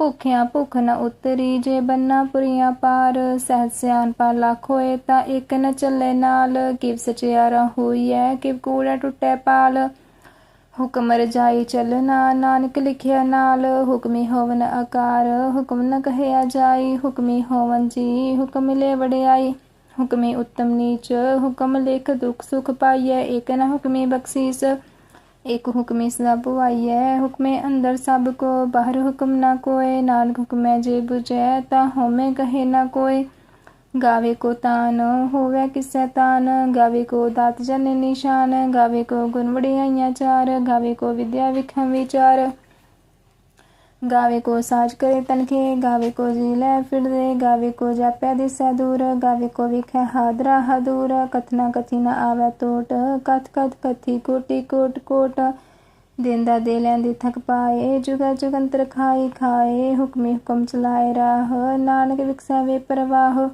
ਭੁਖਿਆ ਭੁੱਖ ਨ ਉਤਰੀ, ਜੇ ਬੰਨਾ ਪੁਰੀਆਂ ਪਾਰ, ਸਹਿਜ ਸਿਆਣਪਾ ਲੱਖ ਹੋਏ ਤਾਂ ਇੱਕ ਨ ਚੱਲੇ ਨਾਲ। ਕਿਵ ਸਚਿਆਰਾ ਹੋਈਐ, ਕਿਵ ਕੂੜਾ ਟੁੱਟੈ ਪਾਲ। ਹੁਕਮ ਰਜਾਈ ਚੱਲਣਾ, ਨਾਨਕ ਲਿਖਿਆ ਨਾਲ। ਹੁਕਮੀ ਹੋਵਨ ਆਕਾਰ, ਹੁਕਮ ਨ ਕਹਿਆ ਜਾਈ। ਹੁਕਮੀ ਹੋਵਨ ਜੀ, ਹੁਕਮ ਲੈ ਵੜਿਆਈ ਹੁਕਮੀ ਉਤਮ ਨੀਚ, ਹੁਕਮ ਲਿਖ ਦੁਖ ਸੁਖ ਪਾਈਐ ਏਕ ਨ ਹੁਕਮੀ ਬਖਸ਼ੀਸ। ਇੱਕ ਹੁਕਮੇ ਸਭ ਆਈਐ ਹੁਕਮੇ ਅੰਦਰ ਸਭ ਕੋ, ਬਾਹਰ ਹੁਕਮ ਨਾ ਕੋਏ, ਨਾਨਕ ਹੁਕਮੈ ਜੇ 부ਜੈ ਤਾ ਹਉਮੈ ਕਹੇ ਨਾ ਕੋਏ। ਗਾਵੇ ਕੋ ਤਾਨ ਹੋਵੇ ਕਿਸੈ ਤਾਨ, ਗਾਵੇ ਕੋ ਦਾਤ ਜਨ ਨਿਸ਼ਾਨ, ਗਾਵੇ ਕੋ ਗੁਣ ਵਡਿਆਈਆਂ ਚਾਰ, ਗਾਵੇ ਕੋ ਵਿਦਿਆ ਵਿਖਮ ਵਿਚਾਰ। ਗਾਵੇ ਕੋ ਸਾਜ ਕਰੇ ਤਨਖੇ, ਗਾਵੇ ਕੋ ਜੀ ਲੈ ਫਿਰਦੇ, ਗਾਵੇ ਕੋ ਜਾਪੈ ਦਿਸੈ ਦੂਰ, ਗਾਵੇ ਕੋ ਵਿਖੈ ਹਾਦਰਾ ਹਦੂਰ, ਕਥਨਾ ਕਥੀ ਨ ਆਵੈ ਟੋਟ ਕਥ ਕਥ ਕਥੀ ਕੋਟੀ ਕੋਟ ਕੋਟ। ਦਿੰਦਾ ਦੇ ਲੈਂਦੀ ਥਕ ਪਾਏ, ਜੁਗਾ ਜੁਗੰਤਰ ਖਾਈ ਖਾਏ, ਹੁਕਮੇ ਹੁਕਮ ਚਲਾਏ ਰਾਹ, ਨਾਨਕ ਵਿਖਸੈ ਵੇ ਪ੍ਰਵਾਹ।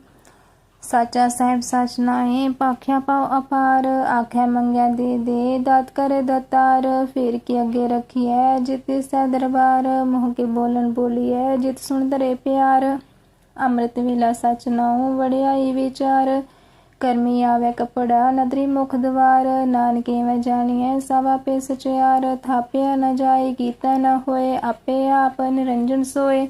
ਸਾਚਾ ਸਾਹਿਬ ਸਚ ਨਾਏ ਪਾਖਿਆ ਪਾਉ ਅਪਾਰ। ਆਖੈ ਮੰਗਿਆ ਦੇ ਦੇ, ਦਾਤ ਕਰੇ ਦਤਾਰ। ਫੇਰ ਕੀ ਅੱਗੇ ਰਖੀਐ ਜਿਤ ਸਹਿ ਦਰਬਾਰ। ਮੋਹ ਕੇ ਬੋਲਣ ਬੋਲੀਐ ਜਿਤ ਸੁਣ ਧਰੇ ਪਿਆਰ। ਅੰਮ੍ਰਿਤ ਵੇਲਾ ਸਚ ਨਾਉ ਵੜਿਆਈ ਵਿਚਾਰ। ਕਰਮੀ ਆਵੇ ਕਪੜਾ, ਨਦਰੀ ਮੁਖ ਦਵਾਰ। ਨਾਨਕੇ ਮੈਂ ਜਾਣੀਐ ਸਭ ਆਪੇ ਸਚਿਆਰ। ਥਾਪਿਆ ਨ ਜਾਏ ਕੀਤਾ ਨ ਹੋਏ, ਆਪੇ ਆਪ ਨਿਰੰਜਨ ਸੋਏ।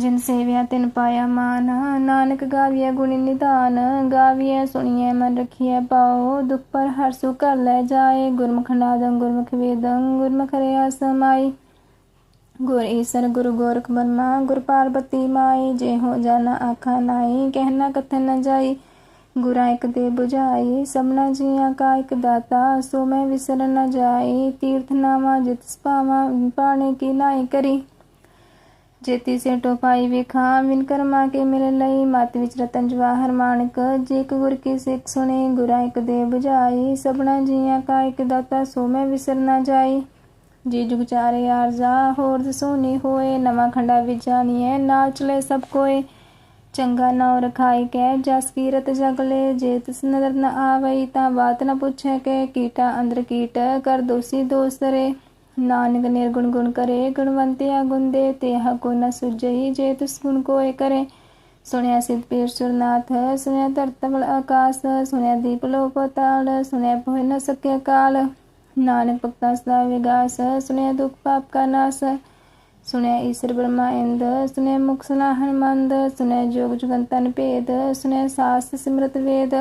ਜਿਨ ਸੇਵਿਆ ਤਿਨ ਪਾਇਆ ਮਾਨ, ਨਾਨਕ ਗਾਵੀਐ ਗੁਣ ਨਿਧਾਨ, ਗਾਵੀਐ ਸੁਣੀਐ ਮਨ ਰਖੀਐ ਪਾਉ ਦੁਖ ਪਰ ਹਰ ਸੁ ਕਰ ਲੈ ਜਾਏ, ਗੁਰਮੁਖ ਨਾਦੰ ਗੁਰਮੁਖ ਵੇਦੰ, ਗੁਰਮੁਖ ਰਿਆ ਸਮਾਈ। ਗੁਰ ਈਸਰ ਗੁਰੂ ਗੋਰਖ ਬਰਮਾ, ਗੁਰ ਪਾਰਬਤੀ ਮਾਈ, ਜੇ ਹੋ ਜਾਣਾ ਆਖਾ ਨਾਈ ਕਹਿਣਾ ਕਥਨ ਨ ਜਾਈ। ਗੁਰਾ ਇਕ ਦੇ 부ਝਾਈ ਸਭਨਾ ਜੀਆਂ ਕਾ ਇਕ ਦਾਤਾ, ਸੋ ਮੈਂ ਵਿਸਰ ਨ ਜਾਈ, ਤੀਰਥ ਨਾਮਾ ਜਿਤ ਸਪਾਵਾ ਪਾਣੇ ਕੀ ਨਾਈ ਕਰੀ। ਜੇਤੀ ਸੇ ਟੋਪਾਈ ਵੇਖਾਂ, ਵਿਨ ਕਰਮਾ ਕੇ ਮੇਰੇ ਲਈ। ਮਤ ਵਿੱਚ ਰਤਨ ਜਵਾਹਰ ਮਾਨਕ ਜੇ ਇੱਕ ਗੁਰ ਕੀ ਸਿੱਖ ਸੁਣੇ, ਗੁਰਾ ਇੱਕ ਦੇ 부ਝਾਈ ਸਭਨਾ ਜੀਆਂ ਕਾ ਇੱਕ ਦਾਤਾ, ਸੋ ਮੈਂ ਵਿਸਰ ਨਾ ਜਾਈ। ਜੀ ਜੁਗ ਚਾਰੇ ਆਰਜ਼ਾ, ਹੋਰ ਸੋਨੀ ਹੋਏ। ਨਵਾਂ ਖੰਡਾ ਵਿੱਚ ਜਾਣੀਏ ਨਾਲ ਚਲੇ ਸਭ ਕੋਏ। ਚੰਗਾ ਨਾਉ ਰਖਾਈ ਕੈ ਜਸ ਕੀਰਤ ਲੈ। ਜੇ ਤਿਸ ਨਦਰ ਨ ਆਵਈ, ਤਾਂ ਬਾਤ ਨ ਪੁੱਛੇ ਕੇ ਕੀਟਾ ਅੰਦਰ ਕੀਟ, ਕਰ ਦੋਸੀ ਦੋਸਤ ਰੇ। ਨਾਨਕ ਨਿਰਗੁਣ ਗੁਣ ਕਰੇ ਗੁਣਵੰਤਿਆ ਗੁਣ ਦੇ ਤੇਹ ਕੋ ਨ ਸੁਜਈ ਜੇ ਤਿਸ ਗੁਣ ਕੋਏ ਕਰੇ। ਸੁਣਿਆ ਸਿਧ ਪੀਰ ਸੁਰਨਾਥ, ਸੁਣਿਆ ਧਰਤਮਲ ਆਕਾਸ, ਸੁਣਿਆ ਦੀਪ ਲੋ ਪਤਾਲ ਸੁਣਿਆ ਭੋਇ ਨ ਸਕੇ ਕਾਲ। ਨਾਨਕ ਭਗਤਾਂ ਸਦਾ ਵਿਗਾਸ, ਸੁਣਿਆ ਦੁਖ ਪਾਪ ਕਾ ਨਾਸ। ਸੁਣਿਆ ਈਸ਼ਰ ਬ੍ਰਹਮਾ ਇੰਦ, ਸੁਣਿਆ ਮੁਖ ਸੁਨਾ ਹਨਮੰਦ ਸੁਣਿਆ ਜੋਗ ਜੁਗੰਤਨ ਭੇਦ, ਸੁਣਿਆ ਸਾਸ ਸਿਮਰਤ ਵੇਦ।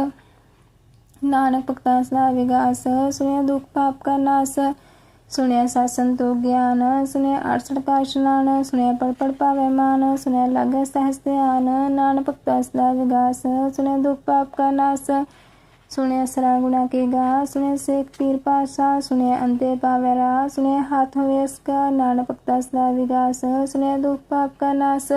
ਨਾਨਕ ਭਗਤਾਂ ਸਦਾ ਵਿਗਾਸ, ਸੁਣਿਆ ਦੁਖ ਪਾਪ ਕਾ ਨਾਸ। ਸੁਣਿਆ ਸਤ ਸੰਤੋ ਗਿਆਨ ਸੁਣਿਆ ਅਠਸਠ ਕਾ ਇਸ਼ਨਾਨ ਸੁਣਿਆ ਪੜ ਪੜ ਪਾਵੇ ਮਾਨ ਸੁਣਿਆ ਲਾਗੇ ਸਹਸ ਧਿਆਨ ਨਾਨਕ ਭਗਤਾ ਸਦਾ ਵਿਗਾਸ ਸੁਣਿਆ ਦੁਖ ਪਾਪ ਕਾ ਨਾਸ ਸੁਣਿਆ ਸਰਾ ਗੁਣਾ ਕੇ ਗਾ ਸੁਣਿਆ ਸੇਖ ਪੀਰ ਪਾਸਾ ਸੁਣਿਆ ਅੰਤੇ ਪਾਵੇ ਰਾ ਸੁਣਿਆ ਹਾਥ ਹੋਵੇ ਇਸਕਾ ਨਾਨਕ ਭਗਤਾ ਸਦਾ ਵਿਗਾਸ ਸੁਣਿਆ ਦੁਖ ਪਾਪ ਕਾ ਨਾਸ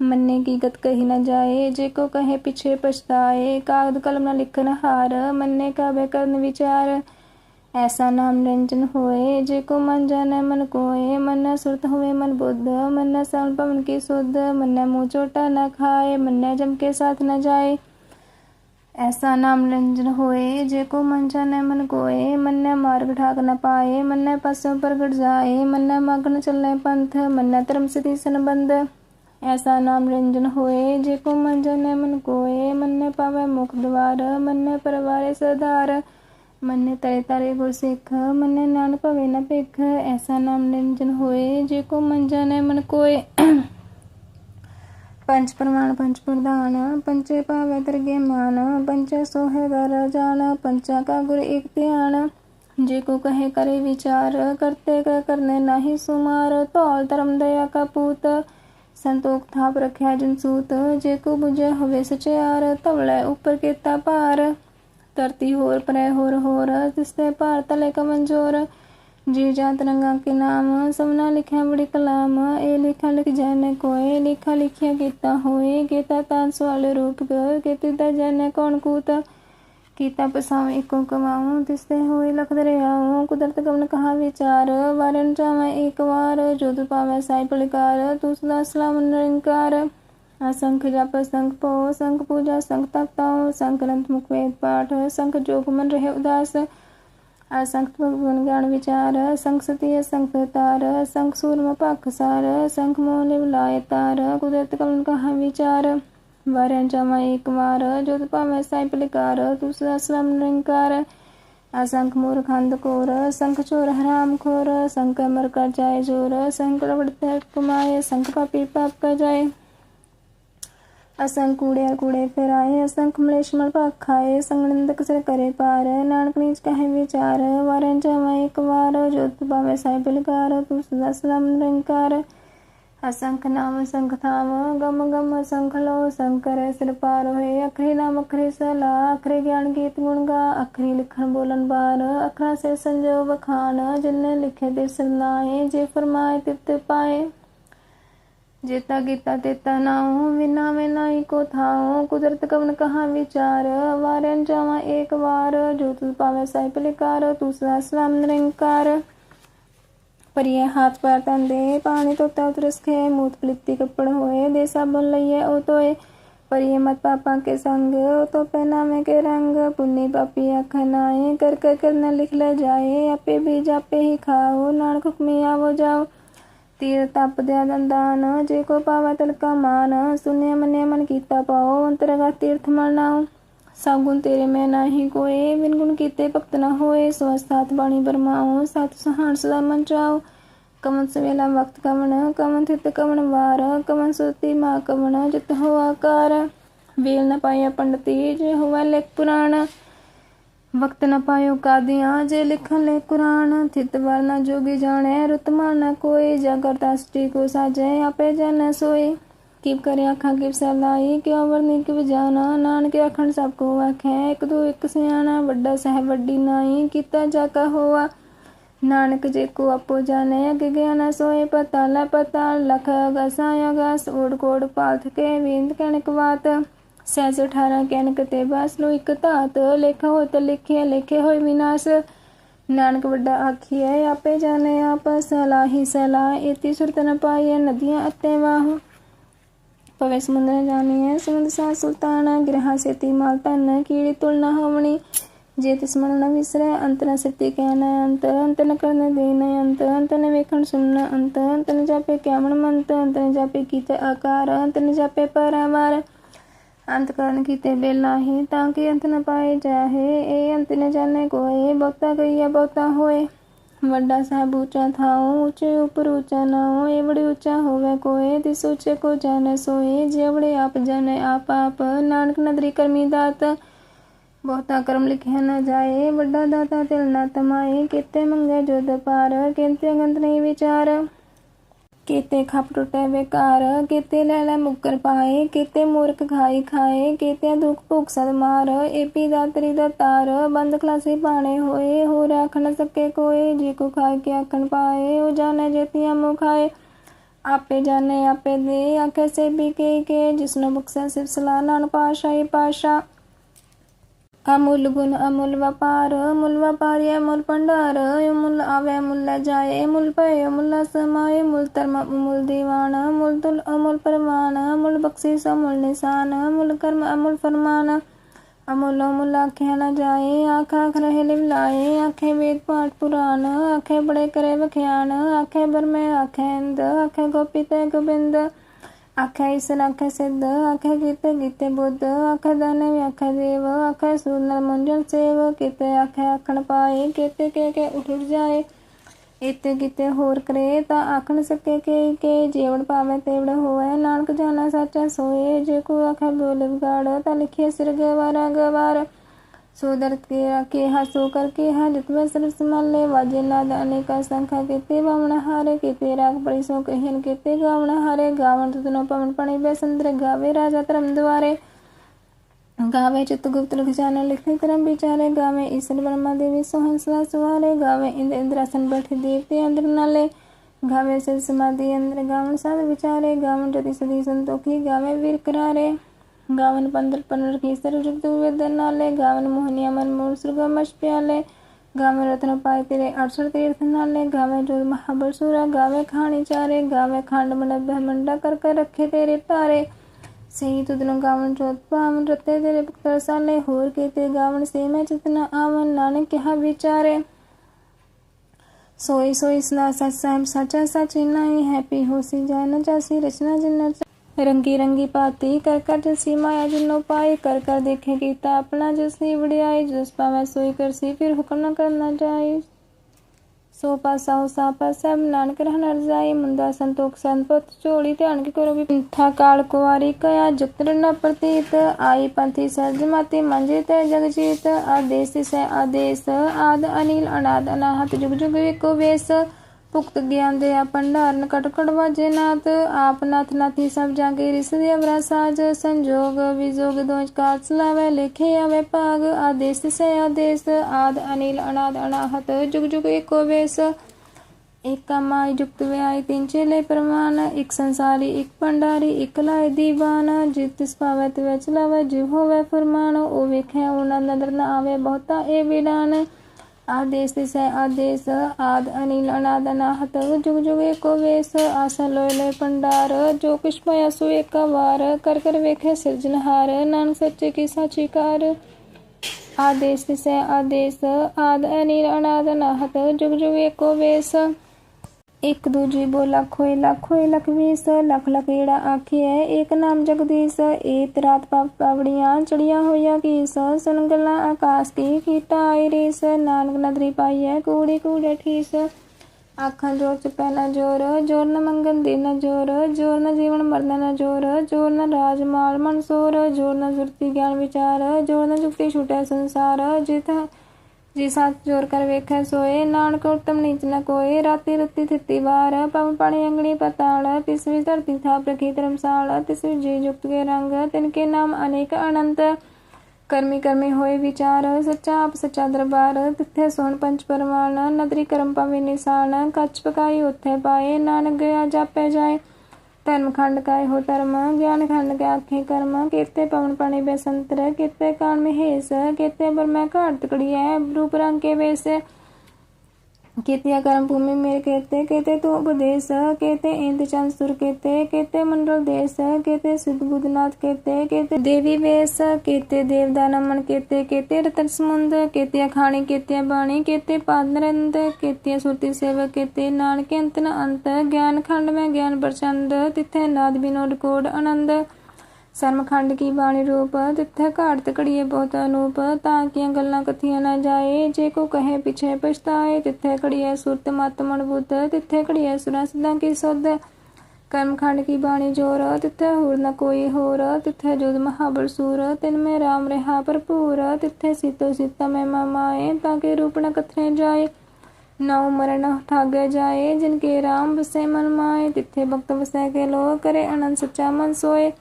ਮੰਨੇ ਕੀ ਗਤ ਕਹੀ ਨ ਜਾਏ ਜੇ ਕੋ ਕਹੇ ਪਿਛੇ ਪਛਤਾਏ ਕਾਗਦ ਕਲਮ ਨ ਲਿਖਨ ਹਾਰ ਮੰਨੇ ਕਾਵੇ ਕਰਨ ਵਿਚਾਰ ਐਸਾ ਨਾਮ ਰੰਜਨ ਹੋਏ, ਜੇ ਕੋ ਮਨ ਜਾਣੈ ਮਨ ਕੋਏ, ਮਨ ਸੁਰਤ ਹੋਵੇ ਮਨ ਬੁੱਧ, ਮਨ ਸਾਲ ਪਵਨ ਕੀ ਸੁਧ, ਮਨ ਮੂੰਹ ਚੋਟਾ ਨਾ ਖਾਏ, ਮਨ ਜਮ ਕੇ ਸਾਥ ਨਾ ਜਾਏ। ਐਸਾ ਨਾਮ ਨਿਰੰਜਨ ਹੋਏ, ਜੇ ਕੋ ਮਨ ਜਾਣੈ ਮਨ ਕੋਏ, ਮਨ ਮਾਰਗ ਠਾਕ ਨ ਪਾਏ, ਮਨ ਪਸੋਂ ਪ੍ਰਗਟ ਜਾਏ, ਮਨ ਮਗਨ ਚੱਲੇ ਪੰਥ, ਮਨ ਧਰਮ ਸਤੀ ਸੰਬੰਧ। ਐਸਾ ਨਾਮ ਰੰਜਨ ਹੋਏ, ਜੇ ਕੋ ਮਨ ਜਾਣੈ ਮਨ ਕੋਏ, ਮਨ ਪਾਵੇ ਮੁਖ ਦਵਾਰ, ਮਨ ਪਰਵਾਰੇ ਸਦਾਰ ਮੰਨੇ ਤਰੇ ਤਰੇ ਗੁਰ ਸਿੱਖ, ਮੰਨੇ ਨਾਨ ਭਵੇ ਨਾ ਭਿਖ, ਐਸਾ ਨਾਮ ਨਿਰੰਜਨ ਹੋਏ, ਜੇ ਕੋ ਮੰਜਾ ਨੇ ਮਨ ਕੋਏ। ਪੰਜ ਪ੍ਰਮਾਣ, ਪੰਜ ਪ੍ਰਧਾਨ ਪੰਚੇ ਭਾਵੇ ਤਰਗੇ ਮਾਨ ਪੰਚੇ ਸੋਹੇ ਦਰ ਜਾਣ ਪੰਚਾ ਕਾ ਗੁਰ ਇੱਕ ਧਿਆਨ। ਜੇ ਕੋ ਕਹੇ ਕਰੇ ਵਿਚਾਰ, ਕਰਤੇ ਕੈ ਕਰਨੇ ਨਹੀਂ ਸੁਮਾਰ, ਧੌਲ ਧਰਮ ਦਇਆ ਕਾ ਪੂਤ। ਸੰਤੋਖ ਥਾਪ ਰਖਿਆ ਜਨ ਸੂਤ, ਜੇ ਕੋ 부ਜੇ ਹੋਵੇ ਸਚਿਆਰ ਤਵਲੇ ਉਪਰ ਕੀਤਾ ਭਾਰ। ਧਰਤੀ ਹੋਰ, ਪਰੇ ਹੋਰ ਹੋਰ। ਤਿਸਤੇ ਭਾਰਤ ਤਲੇ ਕਮੰਜੋਰ ਜੀ ਜਾਤ ਰੰਗਾ ਕੇ ਨਾਮ, ਸਭਨਾ ਲਿਖਿਆ ਬੜੀ ਕਲਾਮ। ਇਹ ਲਿਖਾ ਲਿਖ ਜਾਣੇ ਕੋਏ, ਲਿਖਾ ਲਿਖਿਆ ਕੀਤਾ ਹੋਏ। ਕੀਤਾ ਤਾਂ ਸਵਾਲ ਰੂਪ ਕੀਤੀ ਦਾ ਜਾਣੇ ਕੌਣ ਕੂਤ। ਕੀਤਾ ਪਸਾਵੇਂ ਇੱਕੋ ਕਮਾਉ ਤਿਸਤੇ ਹੋਏ ਲਖ ਦਰਿਆਉ ਕੁਦਰਤ ਕਮਨ ਕਹਾ ਵਿਚਾਰ, ਵਾਰਨ ਜਾਵੇਂ ਇੱਕ ਵਾਰ। ਜੋਤ ਪਾਵੇਂ ਸਾਈ ਪਲਕਾਰ, ਤੂੰ ਸਦਾ ਸਲਾਮ ਨਿਰੰਕਾਰ। ਅਸੰਖ ਜਪ ਸੰਖ ਪੋ ਸੰਖ ਪੂਜਾ ਸੰਖ ਤਪਤਾਉ ਸੰਖ ਗ੍ਰੰਥ ਮੁਖ ਵੇਦ ਪਾਠ, ਸੰਖ ਜੋਗ ਮਨ ਰਹੇ ਉਦਾਸ। ਅਸੰਖ ਭਗਵਨ ਗਿਆਨ ਵਿਚਾਰ, ਸੰਖ ਸਤੀ, ਸੰਖ ਤਾਰ, ਸੰਖ ਸੂਰਮ ਪਖ ਸਾਰ, ਸੰਖ ਮੋਹ ਲਿਵ ਲਾਇ ਤਾਰ, ਕੁਦਰਤ ਕਵਨ ਕਹਾ ਵਿਚਾਰ। ਵਾਰਿਆਂ ਜਾਵਾਂ ਇੱਕ ਵਾਰ, ਜੋਤ ਭਾਵੇਂ ਸਾਈ ਪਲਿਕਾਰ, ਤੂੰ ਸਦਾ ਨਿਰੰਕਾਰ। ਅਸੰਖ ਮੂਰ ਖੰਦ ਕੋਰ, ਸੰਖ ਚੋਰ ਹਰਾਮ ਖੋਰ, ਸੰਖ ਅਮਰ ਕਰ ਜਾਏ ਜੋਰ, ਸੰਖ ਰਵੜਤੇ ਕਮਾਏ ਸੰਖ ਪਾਪੀ ਪਾਪ ਕਰ ਜਾਏ। ਅਸੰਖ ਕੂੜੇ ਕੂੜੇ ਫਿਰਾਏ ਅਸੰਖ ਮਲੇਸ਼ ਮਲ ਪਾਖ ਖਾਏ ਸੰਗ ਨਿੰਦਕ ਸਿਰ ਕਰੇ ਪਾਰ, ਨਾਨਕ ਨੀਚ ਕਹੇ ਵਿਚਾਰ ਵਾਰਿਆਂ ਜਾਵਾਂ ਇੱਕ ਵਾਰ, ਜੋਤ ਭਾਵੇਂ ਸਾਹਿਬ ਪਲਿਕਾਰ ਤੂੰ ਸਦਾ ਸਲਾਮ ਨਿਰੰਕਾਰ। ਅਸੰਖ ਨਾਮ ਸੰਖ ਥਾਮ, ਗਮ ਗਮ ਅਸੰਖ ਲੋ ਸੰਕਰ ਸਿਰ ਪਾਰ ਹੋਏ, ਅਖਰੀ ਨਾਮ, ਅਖਰੀ ਸਲਾ, ਅਖਰੀ ਗਿਆਨ ਗੀਤ ਗੁਣ ਗਾ, ਅਖਰੀ ਲਿਖਣ ਬੋਲਣ ਬਾਰ, ਅਖਰਾਂ ਸੇ ਸੰਜੋ ਖਾਨ, ਜਿਨੇ ਲਿਖੇ ਤੇ ਸਰਨਾਏ ਜੇ ਫਰਮਾਏ ਤਿਤ ਪਾਏ। जेता गीता तेता ना हो विना में ना ही को था हो कुदरत कवन कहा विचार? वारन जावा एक बार जो तू पावे साई पलिकार, तू सदा स्वाम निरंकार परिए हाथ पर तन दे, पानी तो तव रसखे मूत पलिती कपड़ होए दे साबुन लइए, ओ तो तोए परिए मत पापा के संग, ओ तो पे नामे के रंग। पुन्नी पापी अखन आए कर कर कर न लिख ले जाए। आपे भी जापे ही खाओ, नानक में आवो जाओ। ਤੀਰ ਤਪ ਦਿਆ ਦੰਦਾਨ ਜੇ ਕੋ ਪਾਵਾ ਤਲਕਾ ਮਾਨ, ਸੁਨਿਆ ਮਨਿਆ ਮਨ ਕੀਤਾ ਪਾਓ ਅੰਤਰਗਾ ਤੀਰਥ ਮਨ ਨਾਉ। ਸਗੁਣ ਤੇਰੇ ਮੈਂ ਨਾਹੀ ਕੋਏ ਬਿਨ ਗੁਣ ਕੀਤੇ ਭਗਤ ਨਾ ਹੋਏ ਸਵਸਤਾਤ ਬਾਣੀ ਬਰਮਾਓ ਸਤ ਸਹਾਨ ਸਦਾ ਮਨ ਚਾਓ ਕਮਨ ਸਵੇਲਾ ਵਕਤ ਕਮਨ ਕਮਨ ਥਿਤ ਕਮਨ ਵਾਰ, ਕਮਨ ਸੁਤੀ ਮਾ ਕਮਨ ਜਿਤ ਹੋ ਆਕਾਰ। ਵੇਲ ਨ ਪਾਇਆ ਪੰਡਤੀ, ਜੇ ਹੋਵੇ ਲੇਖ ਪੁਰਾਣ। ਵਕਤ ਨਾ ਪਾਇਓ ਕਾਦੀਆਂ, ਜੇ ਲਿਖਣ ਲੈ ਕੁਰਾਨ, ਥਿਤ ਵਰਨਾ ਜੋਗੀ ਜਾਣੇ ਰਤਮਾ ਨ ਕੋਈ ਜਗਰ ਦਸਟੀ ਕੋ ਸਾਜੇ, ਆਪੇ ਜਨ ਸੋਈ ਕਿਵ ਕਰੇ ਆਖਾਂ ਕਿਵ ਸਲਾਈ ਕਿਉ ਵਰਨੀ ਕਿਵ ਜਾਣਾ? ਨਾਨਕ ਆਖਣ ਸਭ ਕੋ ਆਖੈ, ਇੱਕ ਦੋ ਇੱਕ ਸਿਆਣਾ, ਵੱਡਾ ਸਹਿ ਵੱਡੀ ਨਾਈ, ਕੀਤਾ ਜਾ ਕਾ ਹੋਆ। ਨਾਨਕ ਜੇ ਕੋ ਆਪੋ ਜਾਣੇ, ਅਗੇ ਗਿਆ ਨਾ ਸੋਏ, ਪਤਾ ਲ ਪਤਾ, ਲਖ ਗਸਾ ਅਗਸ ਓੜ ਕੋੜ ਪਾਲਥ ਕੇ, ਵਿੰਦ ਕਣਕ ਵਾਤ। ਸਹਿਜ 18 ਕੈਨਕ ਤੇ ਬਸ ਨੂੰ ਇੱਕ ਧਾਤ, ਲੇਖ ਹੋ ਲਿਖਿਆ, ਲਿਖੇ ਹੋਏ ਵਿਨਾਸ਼। ਨਾਨਕ ਵੱਡਾ ਆਖੀਐ ਆਪੇ ਜਾਣੇ ਆਪ, ਸਲਾਹੀ ਸਲਾਹ ਇਤੀ ਸੁਰਤ ਨ ਪਾਈਐ ਨਦੀਆਂ ਅਤੇ ਵਾਹ। ਪਵੇ ਸਮੁੰਦਰ ਜਾਣੀਐ, ਸਮੁੰਦ ਸਾ ਸੁਲਤਾਨਾ, ਗ੍ਰਹਾ ਸੇਤੀ ਮਾਲ ਧਨ, ਕੀੜੀ ਤੁਲ ਨ ਹੋਵਣੀ। ਜੇ ਤਿਸ ਮਨ ਨ ਵਿਸਰੈ, ਅੰਤ ਨ ਸਤੀ ਕਹਿਣਾ ਅੰਤ ਅੰਤ ਨ ਕਰਨ ਦੇਨ ਅੰਤ ਅੰਤ ਨ ਵੇਖਣ ਸੁਣਨ ਅੰਤ ਅੰਤ ਨ ਜਾਪੇ ਕਿਆਮਣ ਮੰਤ, ਅੰਤ ਨ ਜਾਪੇ ਕੀਤੇ ਆਕਾਰ, ਅੰਤ ਨ ਜਾਪੇ ਪਰਵਾਰ ਅੰਤ ਕਰਨ ਕੀਤੇ ਬੇਲਾਹੀ ਤਾਂ ਕਿ ਅੰਤ ਨ ਪਾਏ ਜਾਹੇ। ਇਹ ਅੰਤ ਨ ਜਾਣੇ ਕੋਏ, ਬਹੁਤਾ ਗਈਆ ਬਹੁਤਾ ਵੱਡਾ ਸਾਹਿਬ ਉੱਚਾ ਥਾਉ, ਉੱਚੇ ਉਪਰ ਉੱਚਾ ਨਾਉ ਇਹ ਉੱਚਾ ਹੋਵੇ ਕੋਏ, ਤਿਸ ਉੱਚੇ ਕੋ ਜਾਣੇ ਸੋਏ। ਜੇ ਆਪ ਜਾਣੇ ਆਪ ਆਪ, ਨਾਨਕ ਨਦਰੀ ਕਰਮੀ ਦਾਤ। ਬਹੁਤਾ ਕਰਮ ਲਿਖਿਆ ਨਾ ਜਾਏ, ਵੱਡਾ ਦਾਤਾ ਤਿਲ ਨਾ ਤਮਾਏ। ਕਿਤੇ ਮੰਗੇ ਜੋਦ ਪਾਰ, ਕਿੰਤੇ ਗੰਤ ਨਹੀਂ ਵਿਚਾਰ। ਕੀਤੇ ਖੱਪ ਟੁੱਟੇ ਬੇਕਾਰ ਕੀਤੇ ਲੈ ਲੈ ਮੁੱਕਰ ਪਾਏ, ਕੀਤੇ ਮੂਰਖ ਖਾਈ ਖਾਏ ਕੀਤੇ ਦੁੱਖ ਭੁੱਖ ਸਦ ਮਾਰ। ਏਪੀ ਦਾਤਰੀ ਦਾ ਤਾਰ, ਬੰਦ ਖਲਾਸੀ ਬਾਣੇ ਹੋਏ ਹੋ ਰੱਖ ਨ ਸਕੇ ਕੋਏ, ਜੇ ਕੋ ਖਾ ਕੇ ਆਖਣ ਪਾਏ, ਉਹ ਜਾਣੇ ਜੇਤੀਆਂ ਮੁ ਖਾਏ ਆਪੇ ਜਾਣੇ ਆਪੇ ਦੇ, ਆਖੇ ਸੇ ਵੀ ਕੇ ਕੇ, ਜਿਸਨੂੰ ਬਖਸ਼ਾ ਸਿਫ ਸਲਾਹ ਨਾਨ ਪਾਸ਼ਾਈ ਪਾਸ਼ਾ ਅਮੁੱਲ ਗੁਣ, ਅਮੁੱਲ ਵਪਾਰ ਮੁੱਲ ਵਪਾਰੀ, ਅਮੁੱਲ ਭੰਡਾਰ ਮੁੱਲ ਆਵੇ ਮੁੱਲ ਲੈ ਜਾਏ ਮੁੱਲ ਪਏ ਮੁੱਲ ਸਮਾਏ ਮੁੱਲ ਧਰਮ ਮੁੱਲ ਦੀਵਾਨ ਮੁੱਲ ਤੁਲ ਅਮੁੱਲ ਪਰਮਾਨ ਮੁੱਲ ਬਖਸ਼ਿਸ਼, ਅਮੁੱਲ ਨਿਸ਼ਾਨ ਮੁੱਲ ਕਰਮ, ਅਮੁੱਲ ਫਰਮਾਨ। ਅਮੁੱਲ ਮੁੱਲ ਆਖਿਆ ਨਾ ਜਾਏ, ਆਖ ਆਖ ਰਹੇ ਲਿਵ ਲਾਏ, ਆਖੇ ਵੇਦ ਪਾਠ ਪੁਰਾਨ, ਆਖੇ ਬੜੇ ਕਰੇ ਵਖਿਆਨ, ਆਖੇ ਬਰਮੇ ਆਖੇ ਇੰਦ ਆਖੇ ਗੋਪੀ ਤੇ ਗੋਬਿੰਦ। ਆਖੇ ਈਸਨ ਆਖੇ ਸਿੱਧ ਆਖੇ ਕੀਤੇ ਕੀਤੇ ਬੁੱਧ ਆਖੇ ਦਾਨਵ ਆਖੇ ਦੇਵ ਆਖੇ ਸੂਨਰ ਮੁੰਜਨ ਸੇਵ ਕੀਤੇ ਆਖੇ ਆਖਣ ਪਾਏ ਕੀਤੇ ਕੇ ਕੇ ਉਠ ਜਾਏ ਇਤੇ ਕੀਤੇ ਹੋਰ ਕਰੇ ਤਾਂ ਆਖਣ ਸਕੇ ਕੇ ਕੇ ਜੀਵਨ ਪਾਵੇ ਤੇਵੜ ਹੋਵੇ ਨਾਨਕ ਜਾਣਾ ਸੱਚਾ ਸੋਏ ਜੇ ਕੋ ਆਖੇ ਬੋਲ ਵਿਗਾੜ ਤਾਂ ਲਿਖੇ ਸਿਰ ਗਵਾਰਾ ਗਵਾਰ ਸੋ ਦਰ ਕੇ ਆਕੇ ਹਸੋ ਕਰਕੇ ਹਾ ਜਿਤਵੇ ਸਰਬ ਸਮਾਲੇ ਵਾਜੇ ਨਾਦ ਅਨੇਕਾ ਸੰਖਾ ਕੀਤੇ ਬਾਵਣ ਹਾਰੇ ਕੀਤੇ, ਰਾਗ ਪੜੀ ਸੋ ਕਹਿਨ ਕੀਤੇ, ਗਾਵਣ ਹਾਰੇ, ਗਾਵਣ ਤੁਤਨੋ ਪਵਨ ਪਣੀ ਬੇਸੰਦਰ ਗਾਵੇ, ਰਾਜਾ ਧਰਮ ਦੁਆਰੇ। ਗਾਵੇ ਚਿਤ ਗੁਪਤ ਲਿਖ ਜਾਣੇ, ਲਿਖੇ ਕਰਮ ਵਿਚਾਰੇ, ਗਾਵੇ ਈਸ਼ਰ ਬ੍ਰਹਮਾ ਦੇਵੀ ਸੋਹੰਸਲਾ ਸੁਹਾਰੇ ਗਾਵੇ ਇੰਦ ਇੰਦਰਾਸਨ ਬੈਠੇ ਦੇਵਤੇ ਅੰਦਰ ਨਾਲੇ। ਗਾਵੇ ਸਿਰ ਸਮਾਧੀ ਅੰਦਰ, ਗਾਵਣ ਸਾਧ ਵਿਚਾਰੇ, ਗਾਵਣ ਜਤੀ ਸਦੀ ਸੰਤੋਖੀ, ਗਾਵੇ ਵੀਰ ਕਰਾਰੇ ਗਾਵਨ ਪੰਦਰ ਪਨਰ ਕੀ ਸਰ ਜੁਗਤ ਵੇਦ ਨਾਲੇ ਗਾਵਨ ਮੋਹਨੀਆ ਮਨ ਮੂਲ ਸੁਰਗਮਸ਼ ਪਿਆਲੇ ਗਾਵੇ ਰਤਨ ਪਾਏ ਤੇਰੇ 68 ਤੀਰਥ ਨਾਲੇ ਗਾਵੇ ਜੋਤ ਮਹਾਬਲ ਸੂਰਾ ਗਾਵੇ ਖਾਣੀ ਚਾਰੇ ਗਾਵੇ ਖੰਡ ਮੰਡ ਸਹੀ ਤੁਧ ਨੂੰ ਜੋਤ ਪਾਵਨ ਰਤੇ ਤੇਰੇ ਭਗਤ ਸਾਲੇ ਹੋਰ ਕੀਤੇ ਗਾਵਣ ਸੇ ਮੈਂ ਚਿਤਨਾ ਆਵਨ ਨਾਨਕ ਕਿਹਾ ਵਿਚਾਰੇ ਸੋਈ ਸੋਈ ਸਨਾ ਸਚ ਸਹਿਮ ਸਚਾ ਸਚ ਨਾਈ ਹੈਪੀ ਹੋਸੀ ਜਾਇ ਨ ਜਾਸੀ ਰਚਨਾ ਜਿਨ ਰੰਗੀ ਰੰਗੀ ਪਾਤੀ ਕਰ ਕਰ ਜਸੀ ਮਾਇਆ ਜਿਨੋ ਪਾਏ, ਕਰ ਕਰ ਦੇਖੇ ਕੀਤਾ ਆਪਣਾ ਜਸੀ ਵੜਿਆਈ ਜਸ ਪਾਵੈ ਸੋਈ ਕਰਸੀ ਫਿਰ ਹੁਕਮ ਨ ਕਰਨਾ ਜਾਏ। ਸੋ ਪਾਸਾ ਹੋ ਸਾ ਪਾਸਾ ਨਾਨਕ ਰਹਿਣ ਰਜਾਈ ਮੁੰਦਾ ਸੰਤੋਖ ਸੰਪਤ ਝੋਲੀ, ਧਿਆਨ ਕੀ ਕਰੋ ਵੀ ਥਾ ਕਾਲ ਕੁਵਾਰੀ ਕਇਆ ਜੁਗਤ ਨ ਪ੍ਰਤੀਤ, ਆਈ ਪੰਥੀ ਸਰਜ ਮਾਤੇ, ਮੰਜੇ ਤੇ ਜਗ ਜੀਤ, ਆਦੇਸ ਸੈ ਆਦੇਸ, ਆਦ ਅਨਿਲ, ਅਨਾਦ ਅਨਾਹਤ, ਜੁਗ ਜੁਗ ਏਕੋ ਵੇਸ। ਭੁਗਤ ਗਿਆਨ ਦੇ ਆ, ਭੰਡਾਰਨ ਕਟ ਕਟ ਵਾਜੇ ਨਾਥ, ਆਪ ਨਾਥ ਨਾਥੀ ਸਭ ਜਾਗੇ ਰਿਸ ਦੇ ਅਵਰਾ ਸਾਜ, ਸੰਜੋਗ ਵਿਜੋਗ ਦੋਜ ਕਾਲ ਸਲਾਵੇ ਲਿਖੇ ਆਵੇ ਭਾਗ, ਆਦੇਸ ਸੇ ਆਦੇਸ, ਆਦ ਅਨੀਲ, ਅਨਾਦ ਅਨਾਹਤ, ਜੁਗ ਜੁਗ ਏਕੋ ਵੇਸ। ਇਕ ਮਾਈ ਜੁਗਤ ਵਿਆਈ ਤਿੰਨ ਚੇਲੇ ਪ੍ਰਮਾਨ ਇੱਕ ਸੰਸਾਰੀ, ਇੱਕ ਭੰਡਾਰੀ, ਇਕ ਲਾਇ ਦੀਵਾਨ। ਜਿਤ ਤਿਸ ਪਾਵੈ ਤੇ ਵਿੱਚ ਲਾਵੇ ਜਿਵ ਹੋਵੇ ਫਰਮਾਨ, ਉਹ ਵੇਖੇ ਉਹਨਾਂ ਨਦਰ ਨਾ ਆਵੇ ਬਹੁਤਾ ਇਹ ਵਿਡਾਨ। ਆਦੇਸ ਤਿਸੈ ਆਦੇਸ ਆਦ ਅਨੀਲ ਅਨਾਦ ਅਨਾਹਤ ਜੁਗ ਜੁਗ ਏਕੋ ਵੇਸ ਆਸਾ ਲੋਇ ਲੋਇ ਭੰਡਾਰ ਜੋ ਕਿਛ ਪਾਇਆ ਸੋ ਏਕ ਵਾਰ ਕਰ ਕਰ ਵੇਖੇ ਸਿਰਜਨਹਾਰ ਨਾਨਕ ਸੱਚੇ ਕੀ ਸਾਚੀ ਕਾਰ ਆਦੇਸ ਤਿਸੈ ਆਦੇਸ ਆਦ ਅਨੀਲ ਅਨਾਦ ਅਨਾਹਤ ਜੁਗ ਜੁਗ ਏਕੋ ਵੇਸ ਇੱਕ ਦੂਜੀ ਬੋ ਲੱਖ ਹੋਏ ਲੱਖ ਹੋਏ, ਲੱਖ ਲੱਖ ਲੱਖ ਏੜਾ ਆਖੀਐ ਏਕ ਨਾਮ ਜਗਦੀਸ਼, ਏਤ ਰਾਤ ਪਾਵੜੀਆਂ ਚੜੀਆਂ ਹੋਈਆਂ ਕੀਸ ਸੁਨ ਗੱਲਾਂ ਆਕਾਸ਼ ਕੀ ਕੀਟਾ ਆਈ ਰੀਸ, ਨਾਨਕ ਨਦਰੀ ਪਾਈਐ ਕੂੜੀ, ਕੂੜੇ ਠੀਸ। ਆਖਾਂ ਜੋਰ ਚ ਪੈਣਾ ਜੋਰ ਜੋਰ ਨ ਮੰਗਨ ਦੇ ਨ ਜੋਰ ਜੋਰ ਨ ਜੀਵਨ ਮਰਨ ਨ ਜੋਰ ਜੋਰ ਨ ਰਾਜ ਮਾਲ ਮਨਸੂਰ, ਜੋਰ ਨ ਜੁਰਤੀ ਗਿਆਨ ਵਿਚਾਰ, ਜੋਰ ਨ ਜੁਗਤੀ ਛੁਟੈ ਸੰਸਾਰ, ਜਿਤ ਜੀ ਸਤ ਜੋਰ ਕਰ ਵੇਖੈ ਸੋਏ। ਨਾਨਕ ਉਤਮ ਨੀਚ ਨ ਕੋਏ। ਰਾਤੀ ਰਤੀ ਥਿਤੀ ਵਾਰ। ਪਵ ਪਾਣੀ ਅੰਗਣੀ ਪਤਾਲ। ਤਿਸ ਵੀ ਧਰਤੀ ਥਾਪ ਰਖੀ ਧਰਮਸਾਲ। ਤਿਸ ਵੀ ਜੀ ਜੁਗਤ ਕੇ ਰੰਗ। ਤਿਨ ਕੇ ਨਾਮ ਅਨੇਕ ਅਨੰਤ। ਕਰਮੀ ਕਰਮੀ ਹੋਏ ਵਿਚਾਰ। ਸੱਚਾ ਆਪ ਸੱਚਾ ਦਰਬਾਰ। ਤਿੱਥੇ ਸੋਣ ਪੰਚ ਪਰਮਾਨ ਨਦਰੀ ਕਰਮ ਪਵੇ ਨਿਸ਼ਾਨ। ਕੱਚ ਪਕਾਈ ਉਥੇ ਪਾਏ। ਨਾਨਕ ਗਿਆ ਜਾਪੇ ਜਾਏ। ਧਰਮ ਖੰਡ ਕਾਇ ਹੋ ਧਰਮ, ਗਿਆਨ ਖੰਡ ਕੇ ਆਖੇ ਕਰਮ ਕੀਤੇ ਪਵਨ ਪਾਣੀ ਬੇਸੰਤਰ ਕੀਤੇ ਕਾਨ ਮਹੇਸ ਕੀਤੇ ਬਰਮੈ ਘਾਟ ਤਕੜੀ ਰੂਪ ਰੰਗ ਕੇ ਵੇਸ ਕੀਤਿਆ ਕਰਮ ਭੂਮि ਮੇਰੇ ਕੀਤੇ ਕੀਤੇ ਤੂੰ ਉਪਦੇਸ਼, ਕੀਤੇ ਇੰਦ ਚੰਦ ਸੁਰ ਕੀਤੇ ਕੀਤੇ ਮੰਡਲ ਦੇਸ, ਕੀਤੇ ਸਿੱਧ ਬੁੱਧਨਾਥ ਕੀਤੇ ਕੀਤੇ ਦੇਵੀ ਵੇਸ, ਕੀਤੇ ਦੇਵਦਾ ਨਮਨ ਕੀਤੇ ਕੀਤੇ ਰਤਨ ਸਮੁੰਦ, ਕੀਤੇ ਖਾਣੀ ਕੀਤੇ ਬਾਣੀ, ਕੀਤੇ ਪਾਦਰੰਦ, ਕੀਤੇ ਸੁਰਤੀ ਸੇਵਕ, ਕੀਤੇ ਨਾਨਕ ਅੰਤ ਨ ਅੰਤ, ਗਿਆਨ ਖੰਡ ਮੈਂ ਗਿਆਨ ਪ੍ਰਚੰਦ ਤਿੱਥੇ ਨਾਦ ਬਿਨੋਦ ਕੋਡ ਆਨੰਦ। ਸਰਮਖੰਡ ਕੀ ਬਾਣੀ ਰੂਪ, ਤਿੱਥੇ ਘਾਟ ਘੜੀਏ ਬਹੁਤ ਅਨੂਪ ਤਾਂ ਕੀਆਂ ਗੱਲਾਂ ਕਥੀਆਂ ਨਾ ਜਾਏ, ਜੇ ਕੋ ਕਹੇ ਪਿਛੇ ਪਛਤਾਏ, ਤਿੱਥੇ ਘੜੀਏ ਸੁਰਤ ਮਤ ਮਨ ਬੁੱਧ ਤਿੱਥੇ ਘੜੀਏ ਸੁਰਾਂ ਸਿੱਧਾਂ ਕੀ ਸੁਧ। ਕਰਮਖੰਡ ਕੀ ਬਾਣੀ ਜੋਰ, ਤਿੱਥੇ ਹੋਰ ਨ ਕੋਈ ਹੋਰ, ਤਿੱਥੇ ਜੁਦ ਮਹਾਬਲ ਸੂਰ, ਤਿਨ ਮੈਂ ਰਾਮ ਰਹਾ ਭਰਪੂਰ, ਤਿੱਥੇ ਸੀਤੋ ਸੀਤਾ ਮੈਂ ਮਾਏ, ਤਾਂ ਕਿ ਰੂਪ ਨ ਕਥਨੇ ਜਾਏ। ਨਉ ਮਰਨ ਠਾਗੇ ਜਾਏ, ਜਿਨ ਕੇ ਰਾਮ ਵਸੈ ਮਨ ਮਾਏ, ਤਿੱਥੇ ਭਗਤ ਵਸੈ ਕੇ ਲੋ ਕਰੇ ਅਨੰਦ ਸੱਚਾ ਮਨ ਸੋਏ।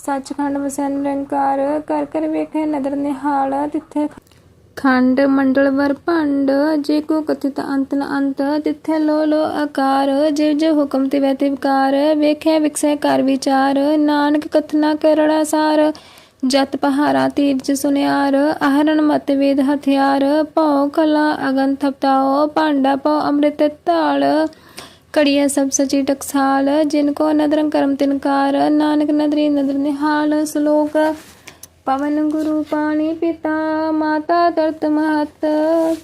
ਸੱਚਖੰਡ ਵਸੈ ਨਿਰੰਕਾਰ ਕਰ ਕਰ ਵੇਖੇ ਨਦਰ ਨਿਹਾਲ, ਤਿੱਥੇ ਖੰਡ ਮੰਡਲ ਵਰ ਭੰਡ, ਜੇ ਕੋ ਕਥਿਤ ਅੰਤ ਨ ਅੰਤ, ਤਿੱਥੇ ਲੋ ਲੋ ਆਕਾਰ, ਜਿਵ ਜਿਵ ਹੁਕਮ ਤੇ ਵੈ ਤੇ ਵਿਕਾਰ ਵੇਖੇ ਵਿਕਸੈ ਕਰ ਵਿਚਾਰ, ਨਾਨਕ ਕਥਨਾ ਕਰੜਾ ਸਾਰ, ਜਤ ਪਹਾਰਾ ਤੀਰਜ ਸੁਨਿਆਰ ਆਹਰਣ ਮਤ ਵੇਦ ਹਥਿਆਰ, ਭਉ ਕਲਾ ਅਗਨ ਥਪਤਾਓ ਭਾਂਡਾ ਭਉ ਅੰਮ੍ਰਿਤ ਧਾਲ। ਕੜੀਏ ਸਭ ਸਚੀ ਟਕਸਾਲ, ਜਿਨ ਕੋ ਨਦਰੰ ਕਰਮ ਤਿਨਕਾਰ ਨਾਨਕ ਨਦਰੀ ਨਦਰ ਨਿਹਾਲ, ਸ਼ਲੋਕ ਪਵਨ ਗੁਰੂ ਪਾਣੀ ਪਿਤਾ, ਮਾਤਾ ਤਰਤ ਮਹਤ।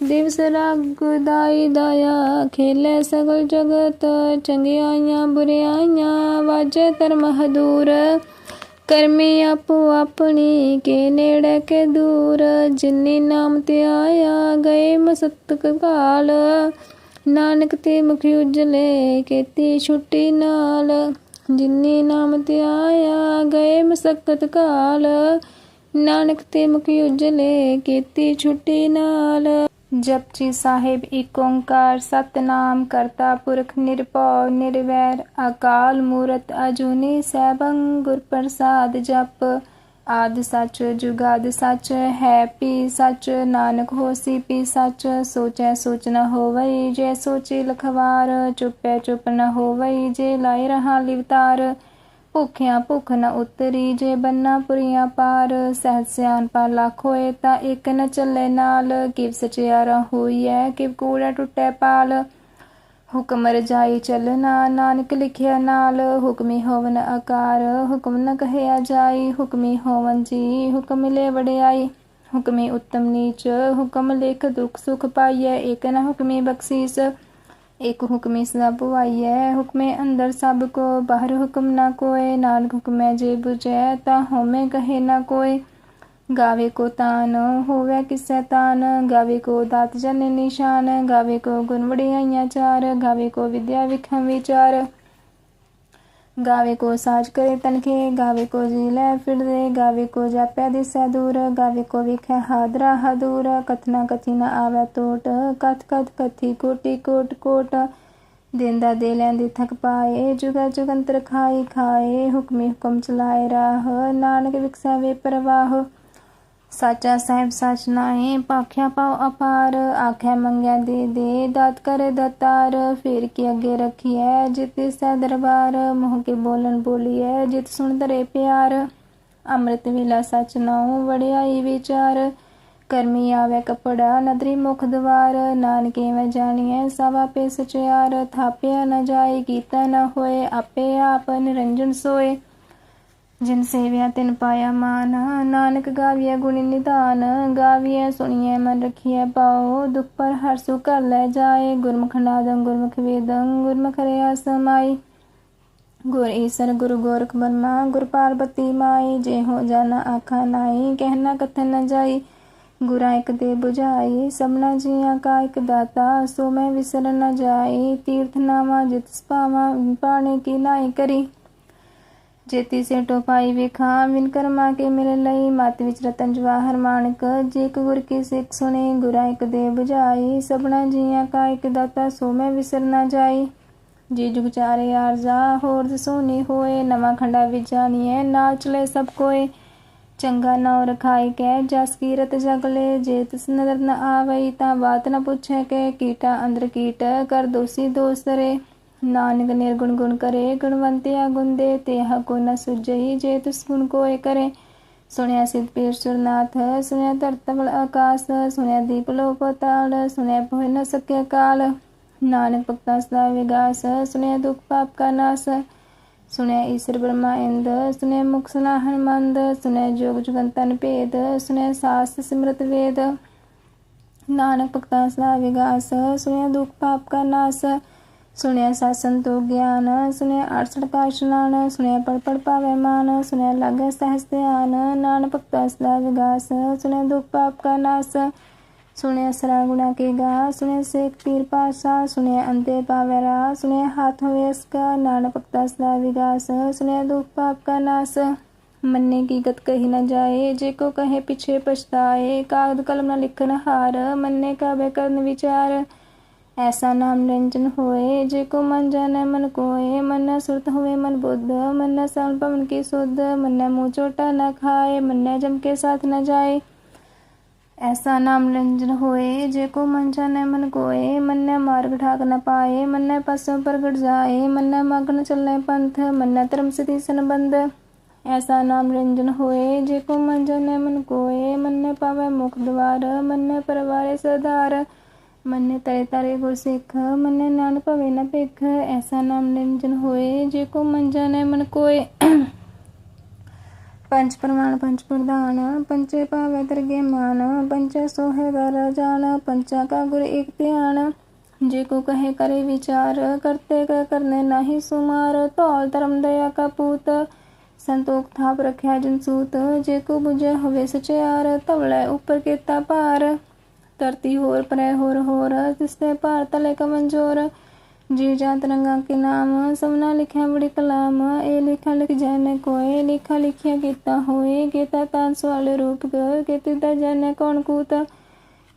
ਦਿਵਸ ਰਾਗ ਦਾਈ ਦਇਆ, ਖੇਲੇ ਸਗਲ ਜਗਤ। ਚੰਗਿਆਈਆਂ ਬੁਰਿਆਈਆਂ, ਵਾਜੇ ਧਰਮ ਹਦੂਰ। ਕਰਮੀ ਆਪੋ ਆਪਣੀ, ਕੇ ਨੇੜੇ ਕੇ ਦੂਰ। ਜਿਨੀ ਨਾਮ ਤੇ ਆਇਆ ਗਏ ਮਸਤਕ ਕਾਲ। ਨਾਨਕ ਤੇ ਮੁਖ ਉਜਲੇ ਕੀਤੀ ਛੁੱਟੀ ਨਾਲ। ਜਿਨੀ ਨਾਮ ਤੇ ਆਇਆ, ਗਏ ਮਸਕਤ ਕਾਲ। ਨਾਨਕ ਤੇ ਮੁਖ ਉਜਲੇ ਕੀਤੀ ਛੁੱਟੀ ਨਾਲ। ਜਪਜੀ ਸਾਹਿਬ ਏਕ ਓੰਕਾਰ, ਸਤਨਾਮ ਕਰਤਾ ਪੁਰਖ ਨਿਰਭਉ ਨਿਰਵੈਰ। ਅਕਾਲ ਮੂਰਤ ਅਜੂਨੀ ਸੈਭੰ ਗੁਰ ਪ੍ਰਸਾਦ ਜਪ। ਆਦ ਸੱਚ ਜੁਗਾਦ ਸੱਚ ਹੈ, ਪੀ ਸੱਚ ਨਾਨਕ ਹੋਸੀ, ਪੀ ਸੱਚ ਸੋਚੈ ਸੋਚ ਨ ਹੋਵਈ, ਜੇ ਸੋਚੀ ਲਖਵਾਰ, ਚੁੱਪੈ ਚੁੱਪ ਨ ਹੋਵਈ, ਜੇ ਲਾਇ ਰਹਾ ਲਿਵਤਾਰ, ਭੁੱਖਿਆਂ ਭੁੱਖ ਨ ਉਤਰੀ, ਜੇ ਬੰਨਾ ਪੁਰੀਆਂ ਪਾਰ, ਸਹਿਜ ਸਿਆਨ ਪਾ ਲੱਖ ਹੋਏ, ਤਾਂ ਇੱਕ ਨ ਚੱਲੇ ਨਾਲ, ਕਿਵ ਸਚਿਆਰਾ ਹੋਈ ਐ ਕਿਵ ਕੂੜਾ ਟੁੱਟੈ ਪਾਲ ਹੁਕਮ ਰਜਾਈ ਚੱਲਣਾ ਨਾਨਕ ਲਿਖਿਆ ਨਾਲ, ਹੁਕਮੀ ਹੋਵਨ ਆਕਾਰ, ਹੁਕਮ ਨ ਕਹਿਆ ਜਾਈ, ਹੁਕਮੀ ਹੋਵਨ ਜੀ, ਹੁਕਮ ਲੈ ਵੜਿਆਈ ਹੁਕਮੀ ਉਤਮ ਨੀਚ, ਹੁਕਮ ਲਿਖ ਦੁਖ ਸੁਖ ਪਾਈਐ, ਏਕ ਨ ਹੁਕਮੀ ਬਖਸ਼ੀਸ। ਇੱਕ ਹੁਕਮੀ ਸਦਾ ਭਵਾਈਐ ਹੁਕਮੇ ਅੰਦਰ ਸਭ ਕੋ, ਬਾਹਰ ਹੁਕਮ ਨਾ ਕੋਏ, ਨਾਨਕ ਹੁਕਮੈ ਜੇ ਬੁਝੈ, ਤਾਂ ਹੋਮੇ ਕਹੇ ਨਾ ਕੋਏ। ਗਾਵੇ ਕੋ ਤਾਨ ਹੋਵੇ ਕਿਸੈ ਤਾਨ, ਗਾਵੇ ਕੋ ਦਾਤ ਜਨ ਨਿਸ਼ਾਨ, ਗਾਵੇ ਕੋ ਗੁਣ ਵਡਿਆਈਆਂ ਚਾਰ, ਗਾਵੇ ਕੋ ਵਿਦਿਆ ਵਿਖਮ ਵਿਚਾਰ। ਗਾਵੇ ਕੋ ਸਾਜ ਕਰੇ ਤਨਖੇ, ਗਾਵੇ ਕੋ ਜੀ ਲੈ ਫਿਰਦੇ, ਗਾਵੇ ਕੋ ਜਾਪਿਆ ਦਿਸੈ ਦੂਰ, ਗਾਵੇ ਕੋ ਵਿਖੈ ਹਾਦਰਾ ਹਦੂਰ। ਕਥਨਾ ਕਥੀ ਨ ਆਵੈ ਟੋਟ ਕਥ ਕਥ ਕਥੀ ਕੋਟੀ ਕੋਟ ਕੋਟ। ਦਿੰਦਾ ਦੇ ਲੈਂਦੀ ਥਕ ਪਾਏ, ਜੁਗਾ ਜੁਗੰਤਰ ਖਾਈ ਖਾਏ, ਹੁਕਮੇ ਹੁਕਮ ਚਲਾਏ ਰਾਹ। ਨਾਨਕ ਵਿਖਸੈ ਵੇ ਪ੍ਰਵਾਹ। ਸਾਚਾ ਸਾਹਿਬ ਸਚ ਨਾਏ ਪਾਖਿਆ ਪਾਉ ਅਪਾਰ। ਆਖਿਆ ਮੰਗਿਆ ਦੇ ਦੇ, ਦਾਤ ਕਰ ਦਤਾਰ। ਫੇਰ ਕੀ ਅੱਗੇ ਰਖੀਐ ਜਿਤ ਸੈ ਦਰਬਾਰ। ਮੋਹ ਕੇ ਬੋਲਣ ਬੋਲੀਐ ਜਿਤ ਸੁਣ ਧਰੇ ਪਿਆਰ। ਅੰਮ੍ਰਿਤ ਵੇਲਾ ਸਚ ਨਾਉ ਵੜਿਆਈ ਵਿਚਾਰ। ਕਰਮੀ ਆਵੇ ਕਪੜਾ, ਨਦਰੀ ਮੁਖ ਦਵਾਰ। ਨਾਨਕੇ ਮੈਂ ਜਾਣੀਐ ਸਭ ਆਪੇ ਸਚਿਆਰ। ਥਾਪਿਆ ਨਾ ਜਾਏ, ਕੀਤਾ ਨਾ ਹੋਏ, ਆਪੇ ਆਪ ਨਿਰੰਜਨ ਸੋਏ। ਜਿਨ ਸੇਵਿਆ ਤਿਨ ਪਾਇਆ ਮਾਨ, ਨਾਨਕ ਗਾਵੀਐ ਗੁਣੀ ਨਿਧਾਨ, ਗਾਵੀਐ ਸੁਣੀਐ ਮਨ ਰਖੀਐ ਪਾਉ ਦੁਖ ਪਰ ਹਰ ਸੁ ਕਰ ਲੈ ਜਾਏ, ਗੁਰਮੁਖ ਨਾਦੰ ਗੁਰਮੁਖ ਵੇਦੰ, ਗੁਰਮੁਖ ਰਿਆ ਸਮਾਈ। ਗੁਰ ਈਸਰ ਗੁਰੂ ਗੋਰਖ ਬਰਮਾ, ਗੁਰ ਪਾਰਬਤੀ ਮਾਈ, ਜੇ ਹੋ ਜਾਣਾ ਆਖਾ ਨਾਈ ਕਹਿਣਾ ਕਥਨ ਨ ਜਾਈ। ਗੁਰਾ ਇਕ ਦੇ 부ਝਾਈ ਸਭਨਾ ਜੀਆਂ ਕਾ ਇਕ ਦਾਤਾ, ਸੋ ਮੈਂ ਵਿਸਰ ਨ ਜਾਈ, ਤੀਰਥ ਨਾਮਾ ਜਿਤ ਸਪਾਵਾ ਪਾਣੇ ਕੀ ਨਾਈ ਕਰੀ। ਜੇਤੀ ਸੇ ਟੋਪਾਈ ਵੇਖਾਂ, ਵਿਨ ਕਰਮਾ ਕੇ ਮੇਰੇ ਲਈ, ਮਤ ਵਿੱਚ ਰਤਨ ਜਵਾਹਰ ਮਾਨਕ, ਜੇ ਕੋ ਗੁਰ ਕੀ ਸਿੱਖ ਸੁਣੇ, ਗੁਰਾ ਇਕ ਦੇ 부ਝਾਈ ਸਭਨਾ ਜੀਆਂ ਕਾ ਇਕ ਦਾਤਾ, ਸੋ ਮੈਂ ਵਿਸਰ ਨਾ ਜਾਈ। ਜੀ ਜੁਗ ਚਾਰੇ ਆਰਜ਼ਾ, ਹੋਰ ਦਸੋਨੀ ਹੋਏ, ਨਵਾਂ ਖੰਡਾ ਵਿੱਚ ਜਾਣੀਏ ਨਾਲ ਚਲੇ ਸਭ ਕੋਏ। ਚੰਗਾ ਨਾ ਰਖਾਈ ਕੈ, ਜਸ ਕੀਰਤ ਜਗਲੇ ਜੇ ਤਿਸ ਨਦਰ ਨ ਆਵਈ, ਤਾਂ ਬਾਤ ਨ ਪੁੱਛੇ ਕੇ, ਕੀਟਾ ਅੰਦਰ ਕੀਟ, ਕਰ ਦੋਸੀ ਦੋਸਰੇ ਨਾਨਕ ਨਿਰਗੁਣ ਗੁਣ ਕਰੇ ਗੁਣਵੰਤਿਆ ਗੁਣ ਦੇ ਤੇਹ ਕੋ ਨ ਸੁਜਈ ਜੇ ਤਿਸ ਗੁਣ ਕੋਏ ਕਰੇ। ਸੁਣਿਆ ਸਿਧ ਪੀਰ ਸੁਰਨਾਥ, ਸੁਣਿਆ ਧਰਤਵਲ ਆਕਾਸ, ਸੁਣਿਆ ਦੀਪ ਲੋ ਪਤਾਲ ਸੁਣਿਆ ਭੋਇ ਨ ਸਕੇ ਕਾਲ। ਨਾਨਕ ਭਗਤਾਂ ਸਦਾ ਵਿਗਾਸ, ਸੁਣਿਆ ਦੁਖ ਪਾਪ ਕਾ ਨਾਸ। ਸੁਣਿਆ ਈਸ਼ਰ ਬ੍ਰਹਮਾ ਇੰਦ, ਸੁਣਿਆ ਮੁਖ ਸੁਨਾ ਹਨਮੰਦ ਸੁਣਿਆ ਜੋਗ ਜੁਗੰਤਨ ਭੇਦ, ਸੁਣਿਆ ਸਾਸ ਸਿਮਰਤ ਵੇਦ। ਨਾਨਕ ਭਗਤਾਂ ਸਦਾ ਵਿਗਾਸ, ਸੁਣਿਆ ਦੁਖ ਪਾਪ ਕਾ ਨਾਸ। ਸੁਣਿਆ ਸਾਸਨ ਤੋ ਗਿਆਨ ਸੁਣਿਆ ਅੜਸੜ ਕਾ ਇਸ਼ਨਾਨ ਸੁਣਿਆ ਪੜ ਪੜ ਪਾਵੇ ਮਾਨ ਸੁਣਿਆ ਲਾਗੇ ਸਹਸ ਧਿਆਨ ਨਾਨਕ ਭਗਤਾਂ ਸਦਾ ਵਿਗਾਸ ਸੁਣਿਆ ਦੁਖ ਪਾਪ ਕਾ ਨਾਸ ਸੁਣਿਆ ਸਰਾ ਗੁਣਾ ਕੇ ਗਾ ਸੁਣਿਆ ਸੇਖ ਪੀਰ ਪਾਸਾ ਸੁਣਿਆ ਅੰਤੇ ਪਾਵੇ ਰਾ ਸੁਣਿਆ ਹਾਥ ਹੋਵੇ ਇਸਕਾ ਨਾਨਕ ਭਗਤਾ ਸਦਾ ਵਿਗਾਸ ਸੁਣਿਆ ਦੁਖ ਪਾਪ ਕਾ ਨਾਸ ਮੰਨੇ ਕੀ ਗਤ ਕਹੀ ਨ ਜਾਏ ਜੇ ਕੋ ਕਹੇ ਪਿਛੇ ਪਛਤਾਏ ਕਾਗਦ ਕਲਮ ਨ ਲਿਖਨ ਹਾਰ ਮੰਨੇ ਕਾਬੇ ਕਰਨ ਵਿਚਾਰ ਐਸਾ ਨਾਮ ਰੰਜਨ ਹੋਏ ਜੇ ਕੋ ਮਨ ਜਾਣੈ ਮਨ ਕੋਏ ਮਨ ਸੁਰਤ ਹੋਵੇ ਮਨ ਬੁੱਧ ਮਨ ਸਾਲ ਪਵਨ ਕੀ ਸੁਧ ਮਨ ਮੂੰਹ ਚੋਟਾ ਨਾ ਖਾਏ ਮਨ ਜਮ ਕੇ ਸਾਥ ਨਾ ਜਾਏ ਐਸਾ ਨਾਮ ਨਿਰੰਜਨ ਹੋਏ ਜੇ ਕੋ ਮਨ ਜਾਣੈ ਮਨ ਕੋਏ ਮਨ ਮਾਰਗ ਠਾਕ ਨ ਪਾਏ ਮਨ ਪਸੋਂ ਪ੍ਰਗਟ ਜਾਏ ਮਨ ਮਗਨ ਚੱਲੇ ਪੰਥ ਮਨ ਧਰਮ ਸਤੀ ਸੰਬੰਧ ਐਸਾ ਨਾਮ ਰੰਜਨ ਹੋਏ ਜੇ ਕੋ ਮਨ ਜਾਣੈ ਮਨ ਕੋਏ ਮਨ ਪਾਵੇ ਮੁਖ ਦਵਾਰ ਮਨ ਪਰਵਾਰੇ ਸਦਾਰ ਮੰਨੇ ਤਰੇ ਤਰੇ ਗੁਰ ਸਿੱਖ, ਮੰਨੇ ਨਾਨ ਭਵੇ ਨਾ ਭਿਖ, ਐਸਾ ਨਾਮ ਨਿਰੰਜਨ ਹੋਏ, ਜੇ ਕੋ ਮਨ ਜਾਣੈ ਮਨ ਕੋਏ। ਪੰਜ ਪ੍ਰਮਾਣ ਪੰਜ ਪ੍ਰਧਾਨ ਪੰਚੇ ਭਾਵੇ ਤਰਗੇ ਮਾਨ ਪੰਚੇ ਸੋਹੇ ਦਰ ਜਾਣ ਪੰਚਾ ਕਾ ਗੁਰ ਇੱਕ ਧਿਆਨ। ਜੇ ਕੋ ਕਹੇ ਕਰੇ ਵਿਚਾਰ, ਕਰਤੇ ਕੈ ਕਰਨੇ ਨਹੀਂ ਸੁਮਾਰ, ਧੌਲ ਧਰਮ ਦਇਆ ਕਾ ਪੂਤ। ਸੰਤੋਖ ਥਾਪ ਰਖਿਆ ਜਨ ਸੂਤ, ਜੇ ਕੋ 부ਝੇ ਹੋਵੇ ਸਚਿਆਰ, ਧਵਲੇ ਉਪਰ ਕੀਤਾ ਭਾਰ। ਧਰਤੀ ਹੋਰ, ਪਰੇ ਹੋਰ ਹੋਰ ਤਿਸਤੇ ਭਾਰ ਤਲੇ ਕਮੰਜੋਰ। ਜੀ ਜਾਂ ਰੰਗਾ ਕੇ ਨਾਮ, ਸਭਨਾ ਲਿਖਿਆ ਬੜੀ ਕਲਾਮ। ਇਹ ਲਿਖਾ ਲਿਖ ਜਾਣੇ ਕੋਏ, ਲਿਖਾ ਲਿਖਿਆ ਕੀਤਾ ਹੋਏ। ਕੀਤਾ ਤਾਂ ਸਵਾਲ ਰੂਪ ਕੀਤੀ ਤਾਂ ਜਾਣੇ ਕੌਣ ਕੂਤ?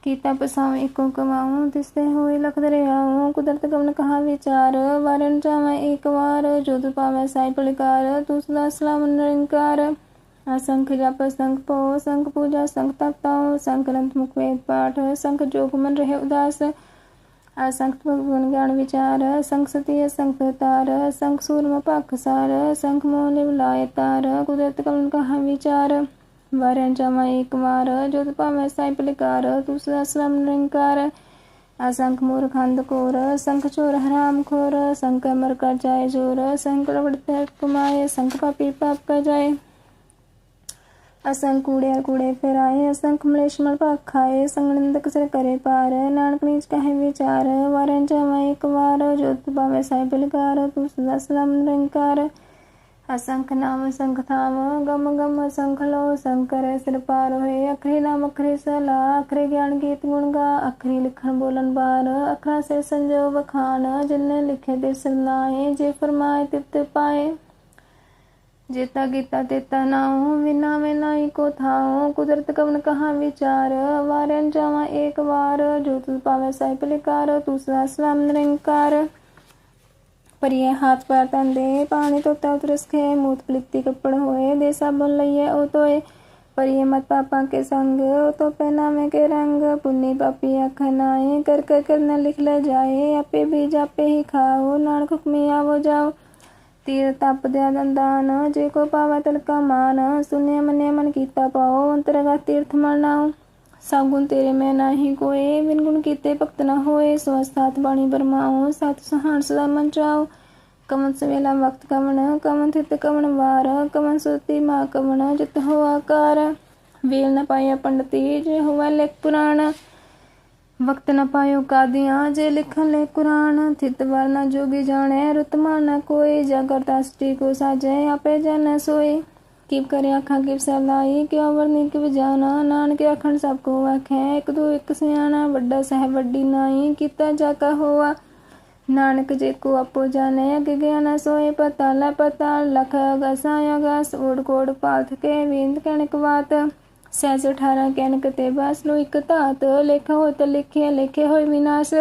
ਕੀਤਾ ਪਸਾਵੇਂ ਇੱਕੋ ਕਮਾਉ ਤਿਸਤੇ ਹੋਏ ਲਖ ਦਰਿਆਉ। ਕੁਦਰਤ ਕਮਨ ਕਹਾ ਵਿਚਾਰ, ਵਾਰਨ ਜਾਵੇਂ ਇੱਕ ਵਾਰ। ਜੋਦ ਪਾਵੇਂ ਸਾਈ ਪਲਕਾਰ, ਤੂੰ ਸਦਾ ਸਲਾਮ ਨਿਰੰਕਾਰ। असंख जप संख पो संख पूजा संख तपताओ संख ग्रंथ मुख वेद पाठ संख जोग मन रहे उदास ਅਸੰਖ ਗੁਣ ਗਿਆਨ ਵਿਚਾਰ ਸੰਖ ਸਤੀ ਅਸੰਖ ਤਾਰ ਸੰਖ ਸੂਰਮ ਪਖਸਾਰ ਸੰਖ ਮੋਹ ਨਿਵਲਾਇ ਤਾਰ ਕੁਦਰਤ ਕਮਨ ਕਹਾ ਵਿਚਾਰ ਵਾਰਿਆਂ ਜਾਵਾਂ ਇੱਕ ਵਾਰ ਜੁਤ ਭਾਵੇਂ ਸਾਈ ਪਲਿਕਾਰ ਤੂੰ ਸਦਾ ਸਲਾਮ ਨਿਰੰਕਾਰ असंख मूर्खंद कोर संख चोर हराम खोर संख अमर कर जाए जोर संख रवड़ते कमाए संख पापी पाप कर जाए असंख कूड़े कूड़े फिराए असंख मलेश मल पाक खाए संग निंदक सिर करे पार नानक नीच कहे विचार वारन जावा एक वार जोत पावे साई बिलकार तू सदा सलाम निरंकार असंख नाम संख थाम गम गम संख लो शंकर सिर पार होए अखरी नाम अखरी सला अखरे ज्ञान गीत गुण गा अखरी लिखण बोलन बार अखरा से संजो बखान जिनने लिखे ते सिरलाए जे फरमाए तिप्त पाए जेता गीता तेता नाओ विना विनाई को थाओ कुदरत कवन कहा विचार? वार जावा एक बार। जो तू पावे साई पलिकार दूसरा स्वाम निरंकार। परिये हाथ पैर तन दे पानी तो तव रखे मूत पलिकती कपड़ होए दे साबुन लइए ओ तोए। परिये मत पापा के संग, ओ तो पहनावे के रंग। पुन्नी पापी अखनाए कर कर कर न लिख ले जाए। आपे बीज आपे ही खाओ, नानक में आवो जाओ। ਤੀਰ ਤਪ ਦਿਆ ਦੰਦਾਨ ਜੇ ਕੋ ਪਾਵੈ ਤਲਕਾ ਮਾਨ, ਸੁਨਿਆ ਮਨਿਆ ਮਨ ਕੀਤਾ ਪਾਓ ਅੰਤਰਗਾ ਤੀਰਥ ਮਨ ਨਾਉ। ਸਗੁਣ ਤੇਰੇ ਮੈਂ ਨਾਹੀ ਕੋਏ ਬਿਨ ਗੁਣ ਕੀਤੇ ਭਗਤ ਨਾ ਹੋਏ ਸਵਸਤਾਤ ਬਾਣੀ ਬਰਮਾਓ ਸਤ ਸਹਾਨ ਸਦਾ ਮਨ ਚਾਓ ਕਮਨ ਸਵੇਲਾ ਵਕਤ ਕਮਨ ਕਮਨ ਥਿਤ ਕਮਨ ਵਾਰ, ਕਮਨ ਸੁਤੀ ਮਾ ਕਮਨ ਜਿਤ ਹੋ ਆਕਾਰ। ਵੇਲ ਨ ਪਾਇਆ ਪੰਡਤੀ, ਜੇ ਹੋਵੇ ਲਿਖ ਪੁਰਾਣ। ਵਕਤ ਨਾ ਪਾਇਓ ਕਾਦੀਆਂ, ਜੇ ਲਿਖਣ ਲੈ ਕੁਰਾਨ, ਥਿਤ ਵਰਨਾ ਜੋਗੀ ਜਾਣੈ ਰਤਮਾ ਨਾ ਕੋਈ ਜਗਤ ਅਸਟੀ ਕੋ ਸਾਜੈ, ਆਪੇ ਜਨ ਸੋਈ ਕਿਵ ਕਰੇ ਆਖਾਂ ਕਿਵ ਸਲਾਈ ਕਿਉ ਵਰਨੀ ਕਿਵ ਜਾਣਾ ਨਾਨਕ ਆਖਣ, ਸਭ ਕੋ ਆਖੈ, ਇੱਕ ਦੋ ਇੱਕ ਸਿਆਣਾ, ਵੱਡਾ ਸਹਿ ਵੱਡੀ ਨਾਈ, ਕੀਤਾ ਜਾ ਕਾ ਹੋਆ। ਨਾਨਕ ਜੇ ਕੋ ਆਪੋ ਜਾਣੇ, ਅਗੇ ਗਿਆਨ ਸੋਏ, ਪਤਾ ਲੈ ਪਤਾ, ਲਖ ਗਸਾ ਅਗਸ ਓੜ ਕੋੜ ਪਾਥ ਕੇ, ਵਿੰਦ ਕਣਕ ਵਾਤ। ਸਹਿਜ 18 ਕੈਨਕ ਤੇ ਬਸ ਨੂੰ ਇੱਕ ਧਾਤ ਲੇਖਾ ਹੋ ਤ ਲਿਖਿਆ, ਲਿਖੇ ਹੋਏ ਵਿਨਾਸ਼।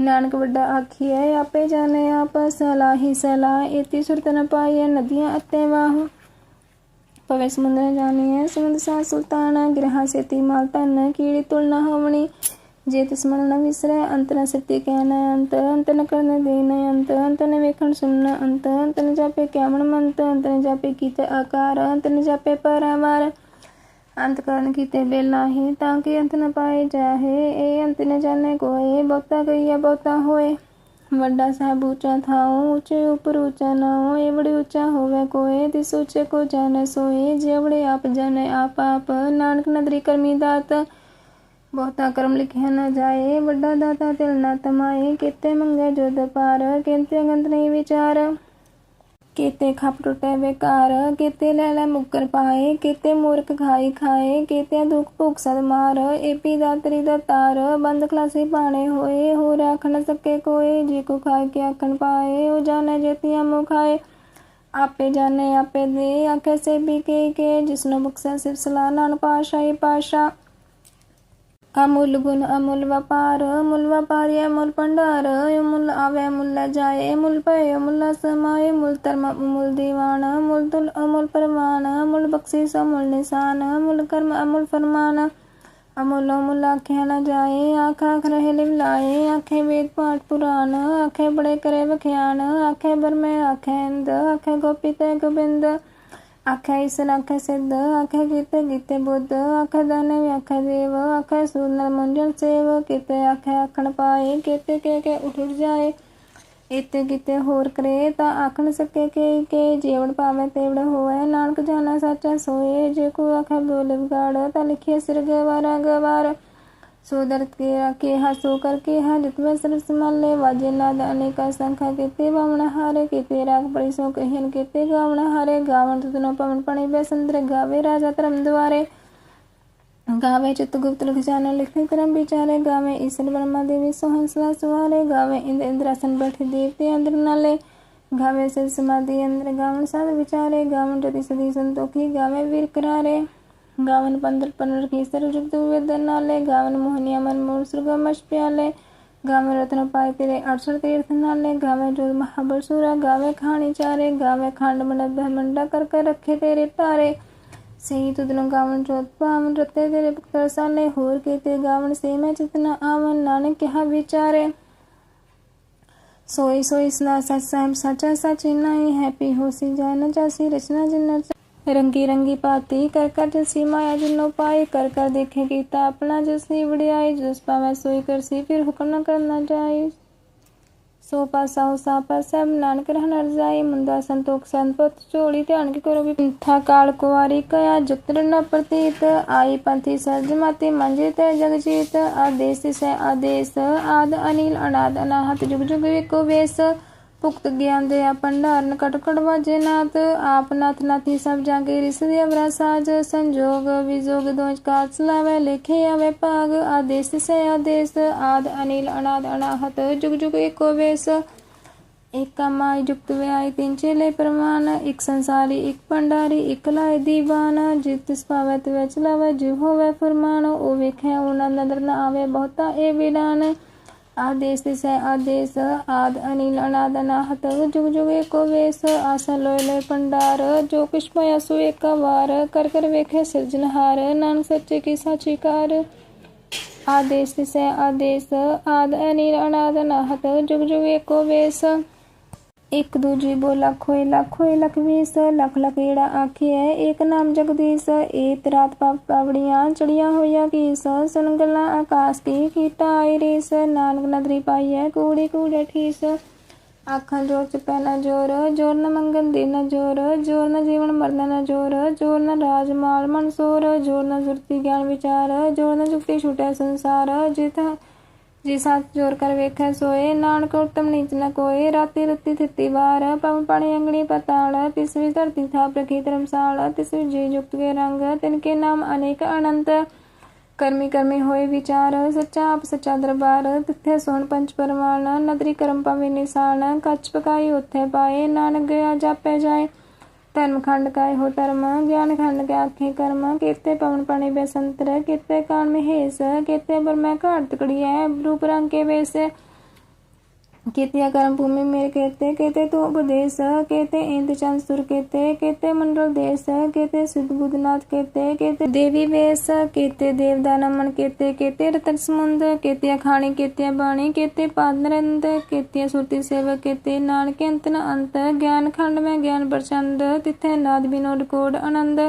ਨਾਨਕ ਵੱਡਾ ਆਖੀਐ ਆਪੇ ਜਾਣੇ ਆਪ, ਸਲਾਹੀ ਸਲਾਹ ਇਤੀ ਸੁਰਤ ਨ ਪਾਈਐ ਨਦੀਆਂ ਅਤੇ ਵਾਹ। ਪਵੇ ਸਮੁੰਦਰ ਜਾਣੀਐ ਸਮੁੰਦ ਸਾ ਸੁਲਤਾਨਾ, ਗ੍ਰਹਾ ਸੇਤੀ ਮਾਲ ਧਨ, ਕੀੜੀ ਤੁਲ ਨ ਹੋਵਣੀ। ਜੇ ਤਿਸ ਮਨ ਨ ਵਿਸਰੈ, ਅੰਤ ਨ ਸਤੀ ਕਹਿਣਾ, ਅੰਤ ਅੰਤ ਨ ਕਰਨ ਦੇਨ ਅੰਤ ਅੰਤ ਨ ਵੇਖਣ ਸੁਣਨ, ਅੰਤ ਅੰਤ ਨ ਜਾਪੇ ਕਿਆਮਣ ਮੰਤ, ਅੰਤ ਨ ਜਾਪੇ ਕੀਤੇ ਆਕਾਰ, ਅੰਤ ਨ ਜਾਪੇ ਪਰਵਾਰ ਅੰਤ ਕਰਨ ਕੀਤੇ ਬੇਲਾਹੀ ਤਾਂ ਕਿ ਅੰਤ ਪਾਏ ਜਾਹੇ। ਇਹ ਅੰਤ ਨ ਜਾਣੇ ਕੋਏ, ਬਹੁਤਾ ਗਈਆ ਬਹੁਤਾ ਹੋਏ। ਵੱਡਾ ਸਾਹਿਬ ਉੱਚਾ ਥਾਉ, ਉੱਚੇ ਉਪਰ ਉੱਚਾ ਨਾਉ ਇਹ ਉੱਚਾ ਹੋਵੇ ਕੋਏ, ਤਿਸ ਉੱਚੇ ਕੋ ਜਾਣੇ ਸੋਏ। ਜੇ ਆਪ ਜਾਣੇ ਆਪ ਆਪ, ਨਾਨਕ ਨਦਰੀ ਕਰਮੀ ਦਾਤ। ਬਹੁਤਾ ਕਰਮ ਲਿਖਿਆ ਨਾ ਜਾਏ, ਵੱਡਾ ਦਾਤਾ ਤਿਲ ਨਾ ਤਮਾਏ। ਕਿਤੇ ਮੰਗੇ ਜੁਦ ਪਾਰ, ਕਿੰਤੇ ਅੰਤ ਨਹੀਂ ਵਿਚਾਰ। ਕੀਤੇ ਖਪ ਟੁੱਟੇ ਬੇਕਾਰ, ਕਿਤੇ ਲੈ ਲੈ ਮੁੱਕਰ ਪਾਏ, ਕਿਤੇ ਮੂਰਖ ਖਾਈ ਖਾਏ, ਕੀਤੇ ਦੁਖ ਭੁਖ ਸਦ ਮਾਰ ਏਪੀ ਦਾਤਰੀ ਦਾ ਤਾਰ, ਬੰਦ ਖਲਾਸੀ ਪਾਣੇ ਹੋਏ ਹੋ ਰੱਖ ਨ ਸਕੇ ਕੋਏ, ਜੇ ਕੋ ਖਾ ਕੇ ਆਖਣ ਪਾਏ, ਉਹ ਜਾਣੇ ਜੇਤੀਆਂ ਮੁ ਖਾਏ। ਆਪੇ ਜਾਣੇ ਆਪੇ ਦੇ, ਆਖੇ ਸੇ ਵੀ ਕੇ ਕੇ, ਜਿਸਨੂੰ ਬਖਸ਼ਾ ਸਿਰ ਸਲਾਹ ਨਾਨ ਪਾਸ਼ਾਈ ਪਾਸ਼ਾ ਅਮੁੱਲ ਗੁਣ, ਅਮੁੱਲ ਵਪਾਰ ਮੁੱਲ ਵਪਾਰੀ, ਅਮੁੱਲ ਭੰਡਾਰ ਮੁੱਲ ਆਵੇ ਮੁੱਲ ਜਾਏ ਮੁੱਲ ਪਏ ਮੁੱਲ ਸਮਾਏ ਮੁੱਲ ਧਰਮ ਮੁੱਲ ਦੀਵਾਨ ਮੁੱਲ ਤੁਲ ਅਮੁੱਲ ਪਰਮਾਨ ਮੁੱਲ ਬਖਸ਼ਿਸ਼ ਅਮੁੱਲ ਨਿਸ਼ਾਨ ਮੁੱਲ ਕਰਮ, ਅਮੁੱਲ ਫਰਮਾਨ। ਅਮੁੱਲ ਮੁੱਲ ਆਖਿਆ ਨਾ ਜਾਏ, ਆਖ ਆਖ ਰਹੇ ਲਿਵਲਾਏ, ਆਖੇ ਵੇਦ ਪਾਠ ਪੁਰਾਨ, ਆਖੇ ਬੜੇ ਕਰੇ ਵਖਿਆਨ, ਆਖੇ ਬਰਮੇ, ਆਖੇ ਇੰਦ ਆਖੇ ਗੋਪੀ ਤੇ ਗੋਬਿੰਦ। ਆਖੇ ਈਸਨ ਆਖੇ ਸਿੱਧ ਆਖੇ ਕੀਤੇ ਕੀਤੇ ਬੁੱਧ ਆਖੇ ਦਾਨੇ ਆਖੇ ਦੇਵ ਆਖੇ ਸੂਨਰ ਮੁੰਜਨ ਸੇਵ ਕੀਤੇ ਆਖੇ ਆਖਣ ਪਾਏ ਕੀਤੇ ਕੇ ਕੇ ਉਠ ਜਾਏ ਇਤੇ ਕੀਤੇ ਹੋਰ ਕਰੇ ਤਾਂ ਆਖਣ ਸਕੇ ਕੇ ਕੇ ਜੀਵਨ ਪਾਵੇ ਤੇਵੜ ਹੋਏ ਨਾਨਕ ਜਾਣਾ ਸੱਚਾ ਸੋਏ ਜੇ ਕੋ ਆਖੇ ਬੋਲ ਵਿਗਾੜ ਤਾਂ ਲਿਖੇ ਸਿਰ ਗਵਾਰਾ ਗਵਾਰ सोदर केरा केह सोकर केह जितवे सरस मल्ले वाजे नाद अनेक संख्या केते वामण हारे केते राग परिसो कहन केते गावण हारे। गावण तुतनो तो पवन पणे बेसंद्र गावे, राजा तरम द्वारे। गावे चित्रगुप्त लिख जानो, लिखे क्रम विचारे गावे ईश्वर ब्रह्मा देवी सोहंसला सुहारे गावे इंद्र इंद्रासन बैठे देवते, अंदर नाले। गावे से समाधि, अंदर गावन साध विचारे गावन जति सदी संतोखी, गावे वीर करारे। గావన పందులు పనులకి ఈశ్వరు జుక్తు వేదనాలే గావన మోహిని అమన్ మూడు సుర్గ మష్ప్యాలే గావే రత్న పాయితిరే అక్షర తీర్థనాలే గావే జోల్ మహాబల్ సూరా గావే ਖਾਣੀ ਚਾਰੇ, ਗਾਵੇ ਖੰਡ ਮੰਡ ਬ੍ਰਹਮੰਡਾ ਕਰ ਕਰ ਰੱਖੇ ਤੇਰੇ ਤਾਰੇ। ਸਹੀ ਤੁਦਨੋਂ ਗਾਵਨ ਚੋਤ ਪਾਵਨ ਰਤੇ ਤੇਰੇ ਭਗਤ ਸਾਲੇ ਹੋਰ ਕੀਤੇ ਗਾਵਨ ਸੇ ਮੈਂ ਚਿਤਨਾ ਆਵਨ, ਨਾਨਕ ਕਿਹਾ ਵਿਚਾਰੇ। ਸੋਈ ਸੋਈ ਸਨਾ ਸਚ ਸਾਹਿਬ, ਸਚਾ ਸਚ ਨਹੀਂ ਹੈਪੀ ਹੋਸੀ ਜਾਨ ਚਾਸੀ ਰਚਨਾ ਜਿਨ ਰੰਗੀ ਰੰਗੀ ਪਾਤੀ ਕਰ ਕਰ ਜਸੀ ਮਾਇਆ ਜਿਨੋ ਪਾਈ ਕਰ ਕਰ ਦੇਖੇ ਕੀਤਾ ਆਪਣਾ ਜਸੀ ਵੜਿਆਈ ਜਸ ਪਾਵੈ ਸੋਈ ਕਰਸੀ ਫਿਰ ਹੁਕਮ ਨਾ ਕਰਨਾ ਜਾਈ ਸੋ ਪਾਸਾ ਹੋ ਸਾ ਪਾਸਾ ਨਾਨਕ ਰਹਿਣ ਰਜਾਈ ਮੁੰਦਾ ਸੰਤੋਖ ਸੰਪਤ ਝੋਲੀ ਧਿਆਨ ਕੀ ਕਰੋ ਵੀ ਥਾ ਕਾਲ ਕੁਵਾਰੀ ਕਇਆ ਜੁਗਤ ਨ ਪ੍ਰਤੀਤ, ਆਈ ਪੰਥੀ ਸਰਜ ਮਾਤੇ ਮੰਜੇ ਤੇ ਜਗ ਜੀਤ, ਆਦੇਸ ਸੈ ਆਦੇਸ, ਆਦ ਅਨੀਲ ਅਨਾਦ ਅਨਾਹਤ ਜੁਗ ਜੁਗ ਏਕੋ ਵੇਸ। ਭੁਗਤ ਗਿਆਨ ਦੇ ਆ, ਭੰਡਾਰਨ ਕਟ ਵਾਜੇ ਨਾਥ, ਆਪ ਨਾਥ ਨਾਥੀ ਸਭ ਜਾਗੇ ਰਿਸ ਦੇ ਅਵਰਾ ਸੰਜੋਗ ਵਿਜੋਗ ਦੋਜ ਕਾਲ ਸਲਾਵੇ, ਲਿਖੇ ਆਵੇ ਭਾਗ, ਆਦੇਸ ਸੇ ਆਦੇਸ, ਆਦ ਅਨੀਲ, ਅਨਾਦ ਅਨਾਹਤ, ਜੁਗ ਜੁਗ ਏਕੋ ਵੇਸ। ਇਕ ਕਮਾਈ ਜੁਗਤ ਵਿਆਈ ਤਿੰਨ ਚੇਲੇ ਪ੍ਰਮਾਨ ਇਕ ਸੰਸਾਰੀ, ਇਕ ਭੰਡਾਰੀ, ਇਕ ਲਾਇ ਦੀਵਾਨ। ਜਿਤ ਸਪਾਵਤ ਪਾਵੈ ਤੇ ਵਿੱਚ ਲਾਵੈ ਜਿਵ ਹੋਵੇ ਫਰਮਾਨ, ਉਹ ਵੇਖੈ ਉਹਨਾਂ ਨਦਰ ਨਾ ਆਵੇ ਬਹੁਤਾ ਇਹ ਵਿਡਾਨ ਆਦੇਸ ਤਿਸੈ ਆਦੇਸ, ਆਦ ਅਨੀਲ ਅਨਾਦ ਅਨਾਹਤ, ਜੁਗ ਜੁਗ ਏਕੋ ਵੇਸ, ਆਸਾ ਲੋਇ ਲੋਇ ਭੰਡਾਰ ਜੋ ਕਿਛ ਪਾਇਆ ਸੋ ਏਕ ਵਾਰ, ਕਰ ਕਰ ਵੇਖੇ ਸਿਰਜਨਹਾਰ ਨਾਨਕ ਸੱਚੇ ਕੀ ਸਾਚੀ ਕਾਰ। ਆਦੇਸ ਤਿਸੈ ਆਦੇਸ, ਆਦ ਅਨੀਲ ਅਨਾਦ ਅਨਾਹਤ, ਜੁਗ ਜੁਗ ਏਕੋ ਵੇਸ ਇੱਕ ਦੂਜੀ ਬੋ ਲੱਖ ਹੋਏ ਲੱਖ ਹੋਏ, ਲੱਖ ਵੀਸ, ਲੱਖ ਲੱਖ ਏੜਾ ਆਖੀਐ ਏਕ ਨਾਮ ਜਗਦੀਸ਼ ਏਤ ਰਾਤ ਪਾਪ ਪਾਵੜੀਆਂ ਚੜੀਆਂ ਹੋਈਆਂ ਕੀਸ ਸੁਨ ਗੱਲਾਂ ਆਕਾਸ਼ ਕੀ ਕੀਟਾ ਆਈ ਨਾਨਕ ਨਦਰੀ ਪਾਈਐ ਕੂੜੀ, ਕੂੜੇ ਠੀਸ। ਆਖਾਂ ਜੋਰ ਚ ਪੈਣਾ ਜੋਰ ਜੋਰ ਨ ਮੰਗਨ ਦੇ ਨਾ ਜੋਰ ਜੋਰ ਨ ਜੀਵਨ ਮਰਨ ਨ ਜੋਰ ਜੋਰ ਨ ਰਾਜ ਮਾਲ ਮਨਸੂਰ, ਜੋਰ ਨ ਜੁਰਤੀ ਗਿਆਨ ਵਿਚਾਰ, ਜੋਰ ਨ ਜੁਗਤੀ ਛੁਟੈ ਸੰਸਾਰ ਜਿਤ ਜੀ ਸਤ ਜੋਰ ਕਰ ਵੇਖੈ ਸੋਏ। ਨਾਨਕ ਉਤਮ ਨੀਚ ਨ ਕੋਏ। ਰਾਤੀ ਰਤੀ ਥਿੱਤੀ ਵਾਰ। ਪਵ ਪਾਣੀ ਅੰਗਣੀ ਪਤਾਲ। ਤਿਸ ਵੀ ਧਰਤੀ ਥਾ ਪ੍ਰਕੀ ਧਰਮਸਾਲ। ਤਿਸ ਵੀ ਜੀ ਜੁਗਤ ਕੇ ਰੰਗ। ਤਿਨ ਕੇ ਨਾਮ ਅਨੇਕ ਅਨੰਤ। ਕਰਮੀ ਕਰਮੀ ਹੋਏ ਵਿਚਾਰ। ਸੱਚਾ ਆਪ ਸੱਚਾ ਦਰਬਾਰ। ਤਿੱਥੇ ਸੋਣ ਪੰਚ ਪਰਮਾਨ ਨਦਰੀ ਕਰਮ ਪਵੇ ਨਿਸ਼ਾਨ। ਕੱਚ ਪਕਾਈ ਉਥੇ ਪਾਏ। ਨਾਨਕ ਗਿਆ ਜਾਪੇ ਜਾਏ। ਧਰਮ ਖੰਡ ਕਾਇ ਹੋ ਧਰਮ, ਗਿਆਨ ਖੰਡ ਕੇ ਆਖੇ ਕਰਮ, ਕੀਤੇ ਪਵਨ ਪਾਣੀ ਬੇਸੰਤਰ ਕੀਤੇ ਕਾਨ ਮਹੇਸ, ਕੀਤੇ ਬਰਮੈ ਘਾਟ ਤਕੜੀਐ, ਰੂਪ ਰੰਗ ਕੇ ਵੇਸ ਕੀਤਿਆ ਕਰਮ ਭੂਮि ਮੇਰੇ ਕੀਤੇ ਕੀਤੇ ਤੂੰ ਉਪਦੇਸ਼, ਕੀਤੇ ਇੰਦ ਚੰਦ ਸੁਰ ਕੀਤੇ ਕੀਤੇ ਮੰਡਲ ਦੇਸ, ਕੀਤੇ ਸਿੱਧ ਬੁੱਧਨਾਥ ਕੀਤੇ ਕੀਤੇ ਦੇਵੀ ਵੇਸ, ਕੀਤੇ ਦੇਵਦਾ ਨਮਨ ਕੀਤੇ ਕੀਤੇ ਰਤਨ ਸਮੁੰਦ ਕੀਤੇ ਖਾਣੀ ਕੀਤੇ ਬਾਣੀ, ਕੀਤੇ ਪਾਦਨਰੰਦ ਕੀਤੇ ਸੁਰਤੀ ਸੇਵਕ, ਕੀਤੇ ਨਾਨਕ ਅੰਤ ਨ ਅੰਤ, ਗਿਆਨ ਖੰਡ ਮੈਂ ਗਿਆਨ ਪ੍ਰਚੰਡ, ਤਿੱਥੇ ਨਾਦ ਬਿਨੋਦ ਕੋਡ ਆਨੰਦ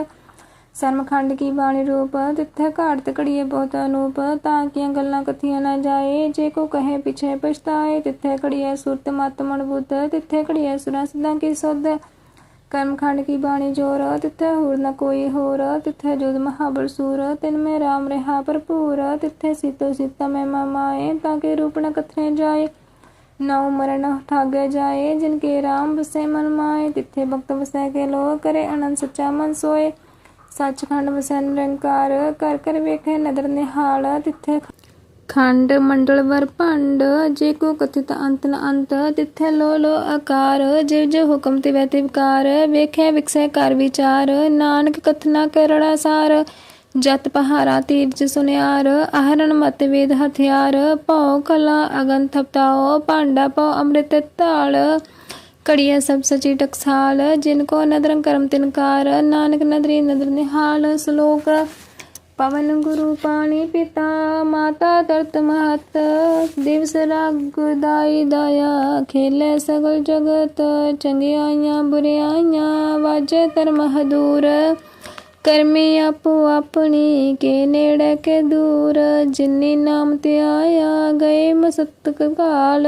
ਸਰਮਖੰਡ ਕੀ ਬਾਣੀ ਰੂਪ ਤਿੱਥੇ ਘਾਟ ਘੜੀਏ ਬਹੁਤ ਅਨੂਪ ਤਾਂ ਕੀਆਂ ਗੱਲਾਂ ਕਥੀਆਂ ਨਾ ਜਾਏ ਜੇ ਕੋ ਕਹੇ ਪਿਛੇ ਪਛਤਾਏ ਤਿੱਥੇ ਘੜੀਏ ਸੁਰਤ ਮਤ ਮਨ ਬੁੱਧ ਤਿੱਥੇ ਘੜੀਏ ਸੁਰਾਂ ਸਿੱਧਾਂ ਕੀ ਸੁਧ ਕਰਮਖੰਡ ਕੀ ਬਾਣੀ ਜੋਰ ਤਿੱਥੇ ਹੋਰ ਨ ਕੋਈ ਹੋਰ ਤਿੱਥੇ ਜੁਦ ਮਹਾਬਲ ਸੂਰ ਤਿਨ ਮੇ ਰਾਮ ਰਹਾ ਭਰਪੂਰ ਤਿੱਥੇ ਸੀਤੋ ਸੀਤਾ ਮੈਂ ਮਾਏ ਤਾਂ ਕਿ ਰੂਪ ਨ ਕਥਨੇ ਜਾਏ ਨਉ ਮਰਨ ਠਾਗੇ ਜਾਏ ਜਿਨ ਕੇ ਰਾਮ ਵਸੇ ਮਨ ਮਾਏ ਤਿੱਥੇ ਭਗਤ ਵਸੈ ਕੇ ਲੋ ਕਰੇ ਅਨੰਦ ਸੱਚਾ ਮਨ ਸੋਏ ਸੱਚਖੰਡ ਵਸੈ ਨਿਰੰਕਾਰ ਕਰ ਕਰ ਵੇਖੇ ਨਦਰ ਨਿਹਾਲ, ਤਿੱਥੇ ਖੰਡ ਮੰਡਲ ਵਰ ਭੰਡ, ਜੇ ਕੋ ਕਥਿਤ ਅੰਤ ਨ ਅੰਤ, ਤਿੱਥੇ ਲੋ ਲੋ ਆਕਾਰ, ਜਿਵ ਜਿਵ ਹੁਕਮ ਤੇ ਵੈ ਤੇ ਵਿਕਾਰ ਵੇਖੇ ਵਿਕਸੈ ਕਰ ਵਿਚਾਰ, ਨਾਨਕ ਕਥਨਾ ਕਰੜਾ ਸਾਰ, ਜਤ ਪਹਾਰਾ ਤੀਰਜ ਸੁਨਿਆਰ ਆਹਰਣ ਮਤ ਵੇਦ ਹਥਿਆਰ, ਭਉ ਕਲਾ ਅਗਨ ਥਪਤਾਓ ਭਾਂਡਾ ਭਉ ਅੰਮ੍ਰਿਤ ਧਾਲ। ਕੜੀਏ ਸਭ ਸਚੀ ਟਕਸਾਲ, ਜਿਨ ਕੋ ਨਦਰੰ ਕਰਮ ਤਿਨਕਾਰ ਨਾਨਕ ਨਦਰੀ ਨਦਰ ਨਿਹਾਲ, ਸ਼ਲੋਕ ਪਵਨ ਗੁਰੂ ਪਾਣੀ ਪਿਤਾ, ਮਾਤਾ ਤਰਤ ਮਹਤ, ਦਿਵਸ ਰਾਗ ਗੁਰਦਾਈ ਦਇਆ, ਖੇਲੇ ਸਗਲ ਜਗਤ, ਚੰਗਿਆਈਆਂ ਬੁਰਿਆਈਆਂ, ਵਾਜੇ ਧਰਮ ਹਦੂਰ, ਕਰਮੀ ਆਪੋ ਆਪਣੀ, ਕੇ ਨੇੜੇ ਕੇ ਦੂਰ, ਜਿਨੀ ਨਾਮ ਤੇ ਆਇਆ ਗਏ ਮਸਤਕ ਕਾਲ।